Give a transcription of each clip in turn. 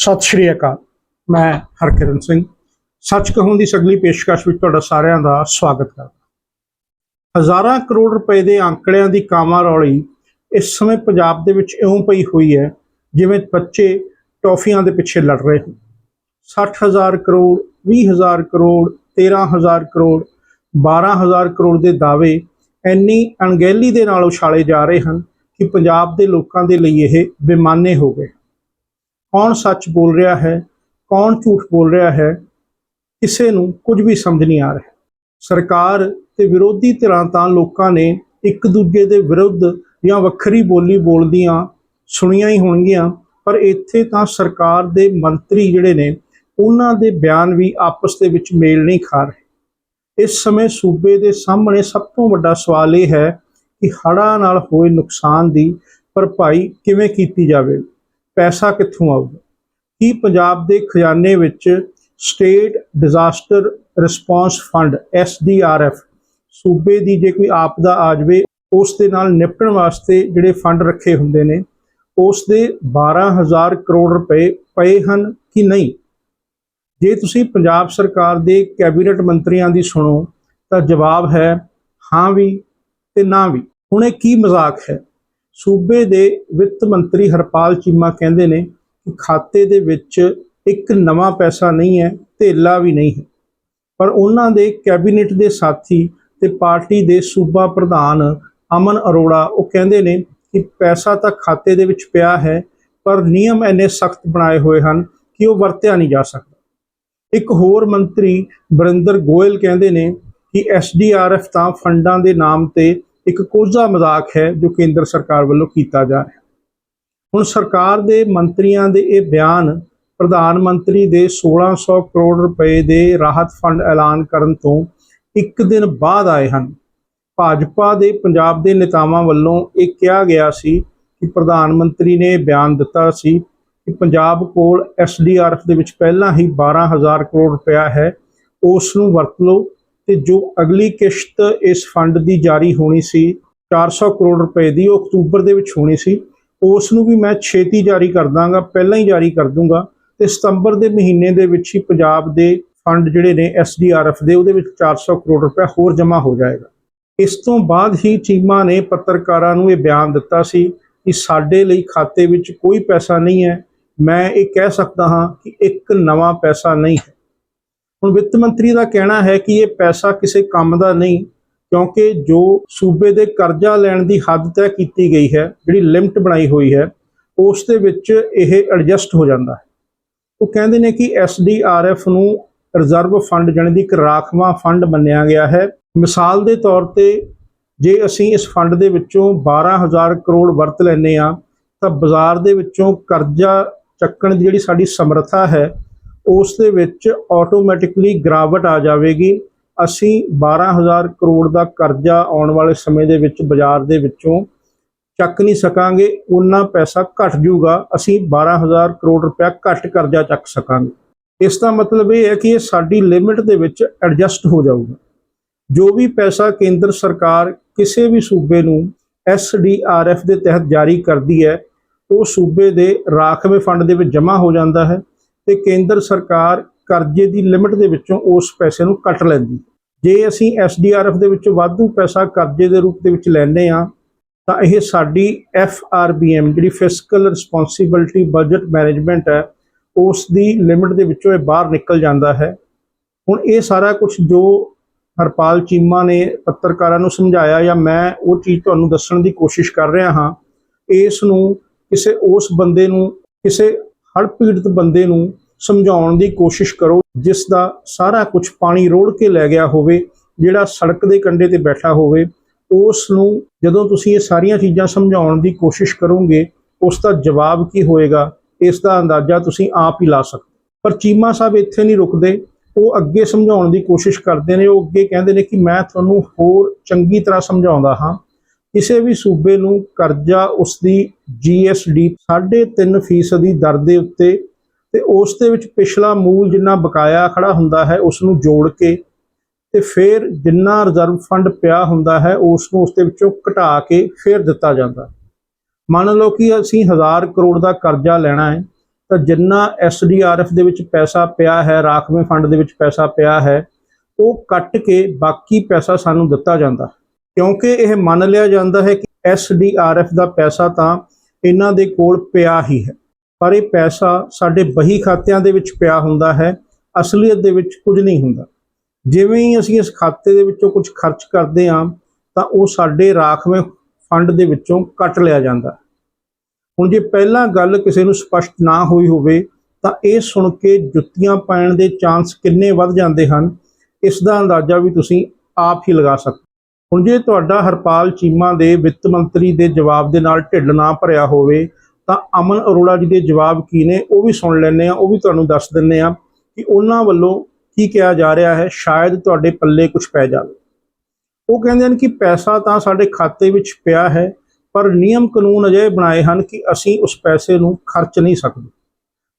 ਸਤਿ ਸ਼੍ਰੀ ਅਕਾਲ, ਮੈਂ ਹਰਕਿਰਨ ਸਿੰਘ। ਸੱਚ ਕਹੂੰ ਦੀ ਸਗਲੀ ਪੇਸ਼ਕਸ਼ ਵਿੱਚ ਤੁਹਾਡਾ ਸਾਰਿਆਂ ਦਾ ਸਵਾਗਤ ਕਰਦਾ ਹਜ਼ਾਰਾਂ ਕਰੋੜ ਰੁਪਏ ਦੇ ਅੰਕੜਿਆਂ ਦੀ ਕਾਮਾ ਰੌਲੀ ਇਸ ਸਮੇਂ ਪੰਜਾਬ ਦੇ ਵਿੱਚ ਇਉਂ ਪਈ ਹੋਈ ਹੈ, ਜਿਵੇਂ ਬੱਚੇ ਟੌਫੀਆਂ ਦੇ ਪਿੱਛੇ ਲੜ ਰਹੇ ਹੋਣ। 60000 ਕਰੋੜ 20000 ਕਰੋੜ 13000 ਕਰੋੜ 12000 ਕਰੋੜ ਦੇ ਦਾਅਵੇ ਇੰਨੀ ਅਣਗਹਿਲੀ ਦੇ ਨਾਲ ਉਛਾਲੇ ਜਾ ਰਹੇ ਹਨ ਕਿ ਪੰਜਾਬ ਦੇ ਲੋਕਾਂ ਦੇ ਲਈ ਇਹ ਬੇਮਾਨੇ ਹੋ ਗਏ। ਕੌਣ ਸੱਚ ਬੋਲ ਰਿਹਾ ਹੈ, ਕੌਣ ਝੂਠ ਬੋਲ ਰਿਹਾ ਹੈ, ਕਿਸੇ ਨੂੰ ਕੁਝ ਵੀ ਸਮਝ ਨਹੀਂ ਆ ਰਿਹਾ। ਸਰਕਾਰ ਤੇ ਵਿਰੋਧੀ ਧਿਰਾਂ ਤਾਂ ਲੋਕਾਂ ਨੇ ਇੱਕ ਦੂਜੇ ਦੇ ਵਿਰੁੱਧ ਜਾਂ ਵੱਖਰੀ ਬੋਲੀ ਬੋਲਦੀਆਂ ਸੁਣੀਆਂ ਹੀ ਹੋਣਗੀਆਂ, ਪਰ ਇੱਥੇ ਤਾਂ ਸਰਕਾਰ ਦੇ ਮੰਤਰੀ ਜਿਹੜੇ ਨੇ, ਉਹਨਾਂ ਦੇ ਬਿਆਨ ਵੀ ਆਪਸ ਦੇ ਵਿੱਚ ਮੇਲ ਨਹੀਂ ਖਾ ਰਹੇ। ਇਸ ਸਮੇਂ ਸੂਬੇ ਦੇ ਸਾਹਮਣੇ ਸਭ ਤੋਂ ਵੱਡਾ ਸਵਾਲ ਇਹ ਹੈ ਕਿ ਹੜ੍ਹਾਂ ਨਾਲ ਹੋਏ ਨੁਕਸਾਨ ਦੀ ਭਰਪਾਈ ਕਿਵੇਂ ਕੀਤੀ ਜਾਵੇ। ਪੈਸਾ ਕਿੱਥੋਂ ਆਊਗਾ? ਕੀ ਪੰਜਾਬ ਦੇ ਖਜ਼ਾਨੇ ਵਿੱਚ state disaster response fund SDRF ਸੂਬੇ ਦੀ ਜੇ ਕੋਈ ਆਪਦਾ ਆ ਜਾਵੇ, ਉਸ ਦੇ ਨਾਲ ਨਿਪਟਣ ਵਾਸਤੇ ਜਿਹੜੇ ਫੰਡ ਰੱਖੇ ਹੁੰਦੇ ਨੇ, ਉਸ ਦੇ 12000 ਕਰੋੜ ਰੁਪਏ ਪਏ ਹਨ ਕਿ ਨਹੀਂ? ਜੇ ਤੁਸੀਂ ਪੰਜਾਬ ਸਰਕਾਰ ਦੇ ਕੈਬਨਿਟ ਮੰਤਰੀਆਂ ਦੀ ਸੁਣੋ, ਤਾਂ ਜਵਾਬ ਹੈ ਹਾਂ ਵੀ ਤੇ ਨਾ ਵੀ। ਹੁਣ ਇਹ ਕੀ ਮਜ਼ਾਕ ਹੈ? ਸੂਬੇ ਦੇ ਵਿੱਤ ਮੰਤਰੀ ਹਰਪਾਲ ਚੀਮਾ ਕਹਿੰਦੇ ਨੇ ਕਿ ਖਾਤੇ ਦੇ ਵਿੱਚ ਇੱਕ ਨਵਾਂ ਪੈਸਾ ਨਹੀਂ ਹੈ, ਧੇਲਾ ਵੀ ਨਹੀਂ ਹੈ। ਪਰ ਉਹਨਾਂ ਦੇ ਕੈਬਨਿਟ ਦੇ ਸਾਥੀ ਤੇ ਪਾਰਟੀ ਦੇ ਸੂਬਾ ਪ੍ਰਧਾਨ ਅਮਨ ਅਰੋੜਾ ਉਹ ਕਹਿੰਦੇ ਨੇ ਕਿ ਪੈਸਾ ਤਾਂ ਖਾਤੇ ਦੇ ਵਿੱਚ ਪਿਆ ਹੈ, ਪਰ ਨਿਯਮ ਇੰਨੇ ਸਖਤ ਬਣਾਏ ਹੋਏ ਹਨ ਕਿ ਉਹ ਵਰਤਿਆ ਨਹੀਂ ਜਾ ਸਕਦਾ। ਇੱਕ ਹੋਰ ਮੰਤਰੀ ਬਰਿੰਦਰ ਗੋਇਲ ਕਹਿੰਦੇ ਨੇ ਕਿ ਐਸਡੀਆਰਐਫ ਤਾਂ ਫੰਡਾਂ ਦੇ ਨਾਮ ਤੇ ਇੱਕ ਕੋਝਾ ਮਜ਼ਾਕ ਹੈ ਜੋ ਕੇਂਦਰ ਸਰਕਾਰ ਵੱਲੋਂ ਕੀਤਾ ਜਾ ਰਿਹਾ। ਹੁਣ ਸਰਕਾਰ ਦੇ ਮੰਤਰੀਆਂ ਦੇ ਇਹ ਬਿਆਨ ਪ੍ਰਧਾਨ ਮੰਤਰੀ ਦੇ 1600 ਕਰੋੜ ਰੁਪਏ ਦੇ ਰਾਹਤ ਫੰਡ ਐਲਾਨ ਕਰਨ ਤੋਂ ਇੱਕ ਦਿਨ ਬਾਅਦ ਆਏ ਹਨ। ਭਾਜਪਾ ਦੇ ਪੰਜਾਬ ਦੇ ਨੇਤਾਵਾਂ ਵੱਲੋਂ ਇਹ ਕਿਹਾ ਗਿਆ ਸੀ ਕਿ ਪ੍ਰਧਾਨ ਮੰਤਰੀ ਨੇ ਬਿਆਨ ਦਿੱਤਾ ਸੀ ਕਿ ਪੰਜਾਬ ਕੋਲ ਐਸਡੀਆਰਐਫ ਦੇ ਵਿੱਚ ਪਹਿਲਾਂ ਹੀ 12000 ਕਰੋੜ ਰੁਪਇਆ ਹੈ, ਉਸ ਨੂੰ ਵਰਤ ਲਓ। ਤੇ ਜੋ ਅਗਲੀ ਕਿਸ਼ਤ ਇਸ ਫੰਡ ਦੀ ਜਾਰੀ ਹੋਣੀ ਸੀ 400 ਕਰੋੜ ਰੁਪਏ ਦੀ, ਉਹ ਅਕਤੂਬਰ ਦੇ ਵਿੱਚ ਹੋਣੀ ਸੀ। ਉਸ ਨੂੰ ਵੀ ਮੈਂ ਛੇਤੀ ਜਾਰੀ ਕਰ ਦਾਂਗਾ, ਪਹਿਲਾਂ ਹੀ ਜਾਰੀ ਕਰ ਦੂੰਗਾ ਤੇ ਸਤੰਬਰ ਦੇ ਮਹੀਨੇ ਦੇ ਵਿੱਚ ਹੀ ਪੰਜਾਬ ਦੇ ਫੰਡ ਜਿਹੜੇ ਨੇ ਐਸਡੀਆਰਐਫ ਦੇ, ਉਹਦੇ ਵਿੱਚ 400 ਕਰੋੜ ਰੁਪਏ ਹੋਰ ਜਮ੍ਹਾਂ ਹੋ ਜਾਏਗਾ। ਇਸ ਤੋਂ ਬਾਅਦ ਹੀ ਚੀਮਾ ਨੇ ਪੱਤਰਕਾਰਾਂ ਨੂੰ ਇਹ ਬਿਆਨ ਦਿੱਤਾ ਸੀ ਕਿ ਸਾਡੇ ਲਈ ਖਾਤੇ ਵਿੱਚ ਕੋਈ ਪੈਸਾ ਨਹੀਂ ਹੈ। ਮੈਂ ਇਹ ਕਹਿ ਸਕਦਾ ਹਾਂ ਕਿ ਇੱਕ ਨਵਾਂ ਪੈਸਾ ਨਹੀਂ ਹੈ। ਹੁਣ ਵਿੱਤ ਮੰਤਰੀ ਦਾ ਕਹਿਣਾ ਹੈ ਕਿ ਇਹ ਪੈਸਾ ਕਿਸੇ ਕੰਮ ਦਾ ਨਹੀਂ, ਕਿਉਂਕਿ ਜੋ ਸੂਬੇ ਦੇ ਕਰਜ਼ਾ ਲੈਣ ਦੀ ਹੱਦ ਤੈਅ ਕੀਤੀ ਗਈ ਹੈ, ਜਿਹੜੀ ਲਿਮਟ ਬਣਾਈ ਹੋਈ ਹੈ, ਉਸ ਦੇ ਵਿੱਚ ਇਹ ਐਡਜਸਟ ਹੋ ਜਾਂਦਾ ਹੈ। ਉਹ ਕਹਿੰਦੇ ਨੇ ਕਿ ਐਸਡੀਆਰਐਫ ਨੂੰ ਰਿਜ਼ਰਵ ਫੰਡ ਜਾਣੀ ਦੀ ਇੱਕ ਰਾਖਵਾਂ ਫੰਡ ਮੰਨਿਆ ਗਿਆ ਹੈ। ਮਿਸਾਲ ਦੇ ਤੌਰ ਤੇ ਜੇ ਅਸੀਂ ਇਸ ਫੰਡ ਦੇ ਵਿੱਚੋਂ 12000 ਕਰੋੜ ਵਰਤ ਲੈਨੇ ਆ ਤਾਂ ਬਾਜ਼ਾਰ ਦੇ ਵਿੱਚੋਂ ਕਰਜ਼ਾ ਚੱਕਣ ਦੀ ਜਿਹੜੀ ਸਾਡੀ ਸਮਰੱਥਾ ਹੈ ਉਸ ਦੇ ਵਿੱਚ ਆਟੋਮੈਟਿਕਲੀ ਗਿਰਾਵਟ ਆ ਜਾਵੇਗੀ। ਅਸੀਂ 12000 ਕਰੋੜ ਦਾ ਕਰਜ਼ਾ ਆਉਣ ਵਾਲੇ ਸਮੇਂ ਦੇ ਵਿੱਚ ਬਾਜ਼ਾਰ ਦੇ ਵਿੱਚੋਂ ਚੱਕ ਨਹੀਂ ਸਕਾਂਗੇ ਉਹਨਾਂ ਪੈਸਾ ਘਟ ਜਾਊਗਾ। ਅਸੀਂ 12000 ਕਰੋੜ ਰੁਪਇਆ ਘੱਟ ਕਰਜ਼ਾ ਚੱਕ ਸਕਾਂਗੇ। ਇਸ ਦਾ ਮਤਲਬ ਇਹ ਹੈ ਕਿ ਇਹ ਸਾਡੀ ਲਿਮਿਟ ਦੇ ਵਿੱਚ ਐਡਜਸਟ ਹੋ ਜਾਊਗਾ। ਜੋ ਵੀ ਪੈਸਾ ਕੇਂਦਰ ਸਰਕਾਰ ਕਿਸੇ ਵੀ ਸੂਬੇ ਨੂੰ ਐਸਡੀਆਰਐਫ ਦੇ ਤਹਿਤ ਜਾਰੀ ਕਰਦੀ ਹੈ, ਉਹ ਸੂਬੇ ਦੇ ਰਾਖਵੇਂ ਫੰਡ ਦੇ ਵਿੱਚ ਜਮ੍ਹਾਂ ਹੋ ਜਾਂਦਾ ਹੈ। ਤੇ ਕੇਂਦਰ ਸਰਕਾਰ ਕਰਜ਼ੇ ਦੀ ਲਿਮਿਟ ਦੇ ਵਿੱਚੋਂ ਉਸ ਪੈਸੇ ਨੂੰ ਕੱਟ ਲੈਂਦੀ ਜੇ ਅਸੀਂ ਐਸਡੀਆਰਐਫ ਦੇ ਵਿੱਚ ਵਾਧੂ ਪੈਸਾ ਕਰਜ਼ੇ ਦੇ ਰੂਪ ਦੇ ਵਿੱਚ ਲੈਨੇ ਆ ਤਾਂ ਇਹ ਸਾਡੀ ਐਫਆਰਬੀਐਮ ਜਿਹੜੀ ਫਿਸਕਲ ਰਿਸਪੌਂਸਿਬਿਲਟੀ ਬਜਟ ਮੈਨੇਜਮੈਂਟ ਹੈ, ਉਸ ਦੀ ਲਿਮਿਟ ਦੇ ਵਿੱਚੋਂ ਇਹ ਬਾਹਰ ਨਿਕਲ ਜਾਂਦਾ ਹੈ। ਹੁਣ ਇਹ ਸਾਰਾ ਕੁਝ ਜੋ ਹਰਪਾਲ ਚੀਮਾ ਨੇ ਪੱਤਰਕਾਰਾਂ ਨੂੰ ਸਮਝਾਇਆ ਜਾਂ ਮੈਂ ਉਹ ਚੀਜ਼ ਤੁਹਾਨੂੰ ਦੱਸਣ ਦੀ ਕੋਸ਼ਿਸ਼ ਕਰ ਰਿਹਾ ਹਾਂ, ਇਸ ਨੂੰ ਕਿਸੇ ਉਸ ਬੰਦੇ ਨੂੰ ਕਿਸੇ ਹੜ੍ਹ ਪੀੜਤ ਬੰਦੇ ਨੂੰ ਸਮਝਾਉਣ ਦੀ ਕੋਸ਼ਿਸ਼ ਕਰੋ, ਜਿਸ ਦਾ ਸਾਰਾ ਕੁਝ ਪਾਣੀ ਰੋੜ ਕੇ ਲੈ ਗਿਆ ਹੋਵੇ, ਜਿਹੜਾ ਸੜਕ ਦੇ ਕੰਢੇ ਤੇ ਬੈਠਾ ਹੋਵੇ, ਉਸ ਨੂੰ ਜਦੋਂ ਤੁਸੀਂ ਇਹ ਸਾਰੀਆਂ ਚੀਜ਼ਾਂ ਸਮਝਾਉਣ ਦੀ ਕੋਸ਼ਿਸ਼ ਕਰੋਗੇ, ਉਸ ਦਾ ਜਵਾਬ ਕੀ ਹੋਏਗਾ? ਇਸ ਦਾ ਅੰਦਾਜ਼ਾ ਤੁਸੀਂ ਆਪ ਹੀ ਲਾ ਸਕਦੇ ਪਰ ਚੀਮਾ ਸਾਹਿਬ ਇੱਥੇ ਨਹੀਂ ਰੁਕਦੇ। ਉਹ ਅੱਗੇ ਸਮਝਾਉਣ ਦੀ ਕੋਸ਼ਿਸ਼ ਕਰਦੇ ਨੇ। ਉਹ ਅੱਗੇ ਕਹਿੰਦੇ ਨੇ ਕਿ ਮੈਂ ਤੁਹਾਨੂੰ ਹੋਰ ਚੰਗੀ ਤਰ੍ਹਾਂ ਸਮਝਾਉਂਦਾ ਹਾਂ। ਕਿਸੇ ਵੀ ਸੂਬੇ ਨੂੰ ਕਰਜ਼ਾ ਉਸ ਦੀ GSD 3.5% ਦੀ ਦਰ ਦੇ ਉੱਤੇ ਤੇ ਉਸ ਦੇ ਵਿੱਚ ਪਿਛਲਾ ਮੂਲ ਜਿੰਨਾ ਬਕਾਇਆ ਖੜਾ ਹੁੰਦਾ ਹੈ ਉਸ ਨੂੰ ਜੋੜ ਕੇ ਤੇ ਫਿਰ ਜਿੰਨਾ ਰਿਜ਼ਰਵ ਫੰਡ ਪਿਆ ਹੁੰਦਾ ਹੈ ਉਸ ਨੂੰ ਉਸ ਦੇ ਵਿੱਚੋਂ ਘਟਾ ਕੇ ਫਿਰ ਦਿੱਤਾ ਜਾਂਦਾ। ਮੰਨ ਲਓ ਕਿ ਅਸੀਂ 1000 ਕਰੋੜ ਦਾ ਕਰਜ਼ਾ ਲੈਣਾ ਹੈ, ਤਾਂ ਜਿੰਨਾ ਐਸਡੀਆਰਐਫ ਦੇ ਵਿੱਚ ਪੈਸਾ ਪਿਆ ਹੈ, ਰਾਖਵੇਂ ਫੰਡ ਦੇ ਵਿੱਚ ਪੈਸਾ ਪਿਆ ਹੈ, ਉਹ ਕੱਟ ਕੇ ਬਾਕੀ ਪੈਸਾ ਸਾਨੂੰ ਦਿੱਤਾ ਜਾਂਦਾ। ਕਿਉਂਕਿ ਇਹ ਮੰਨ ਲਿਆ ਜਾਂਦਾ ਹੈ ਕਿ ਐਸਡੀਆਰਐਫ ਦਾ ਪੈਸਾ ਤਾਂ ਇਹਨਾਂ ਦੇ ਕੋਲ ਪਿਆ ਹੀ ਹੈ। ਪਰ ਇਹ ਪੈਸਾ ਸਾਡੇ ਬਹੀ ਖਾਤਿਆਂ ਦੇ ਵਿੱਚ ਪਿਆ ਹੁੰਦਾ ਹੈ, ਅਸਲੀਅਤ ਦੇ ਵਿੱਚ ਕੁਝ ਨਹੀਂ ਹੁੰਦਾ। ਜਿਵੇਂ ਹੀ ਅਸੀਂ ਇਸ ਖਾਤੇ ਦੇ ਵਿੱਚੋਂ ਕੁਝ ਖਰਚ ਕਰਦੇ ਹਾਂ, ਤਾਂ ਉਹ ਸਾਡੇ ਰਾਖਵੇਂ ਫੰਡ ਦੇ ਵਿੱਚੋਂ ਕੱਟ ਲਿਆ ਜਾਂਦਾ। ਹੁਣ ਜੇ ਪਹਿਲਾਂ ਗੱਲ ਕਿਸੇ ਨੂੰ ਸਪਸ਼ਟ ਨਾ ਹੋਈ ਹੋਵੇ, ਤਾਂ ਇਹ ਸੁਣ ਕੇ ਜੁੱਤੀਆਂ ਪੈਣ ਦੇ ਚਾਂਸ ਕਿੰਨੇ ਵੱਧ ਜਾਂਦੇ ਹਨ, ਇਸ ਦਾ ਅੰਦਾਜ਼ਾ ਵੀ ਤੁਸੀਂ ਆਪ ਹੀ ਲਗਾ ਸਕਦੇ ਹੁਣ ਜੇ ਤੁਹਾਡਾ ਹਰਪਾਲ ਚੀਮਾ ਦੇ ਵਿੱਤ ਮੰਤਰੀ ਦੇ ਜਵਾਬ ਦੇ ਨਾਲ ਢਿੱਡ ਨਾ ਭਰਿਆ ਹੋਵੇ, ਤਾਂ ਅਮਨ ਅਰੋੜਾ ਜੀ ਦੇ ਜਵਾਬ ਕੀ ਨੇ? ਉਹ ਵੀ ਸੁਣ ਲੈਂਦੇ ਆ ਉਹ ਵੀ ਤੁਹਾਨੂੰ ਦੱਸ ਦਿੰਦੇ ਆ ਕਿ ਉਹਨਾਂ ਵੱਲੋਂ ਕੀ ਕਿਹਾ ਜਾ ਰਿਹਾ ਹੈ, ਸ਼ਾਇਦ ਤੁਹਾਡੇ ਪੱਲੇ ਕੁਝ ਪੈ ਜਾਵੇ। ਉਹ ਕਹਿੰਦੇ ਹਨ ਕਿ ਪੈਸਾ ਤਾਂ ਸਾਡੇ ਖਾਤੇ ਵਿੱਚ ਪਿਆ ਹੈ, ਪਰ ਨਿਯਮ ਕਾਨੂੰਨ ਅਜਿਹੇ ਬਣਾਏ ਹਨ ਕਿ ਅਸੀਂ ਉਸ ਪੈਸੇ ਨੂੰ ਖਰਚ ਨਹੀਂ ਸਕਦੇ।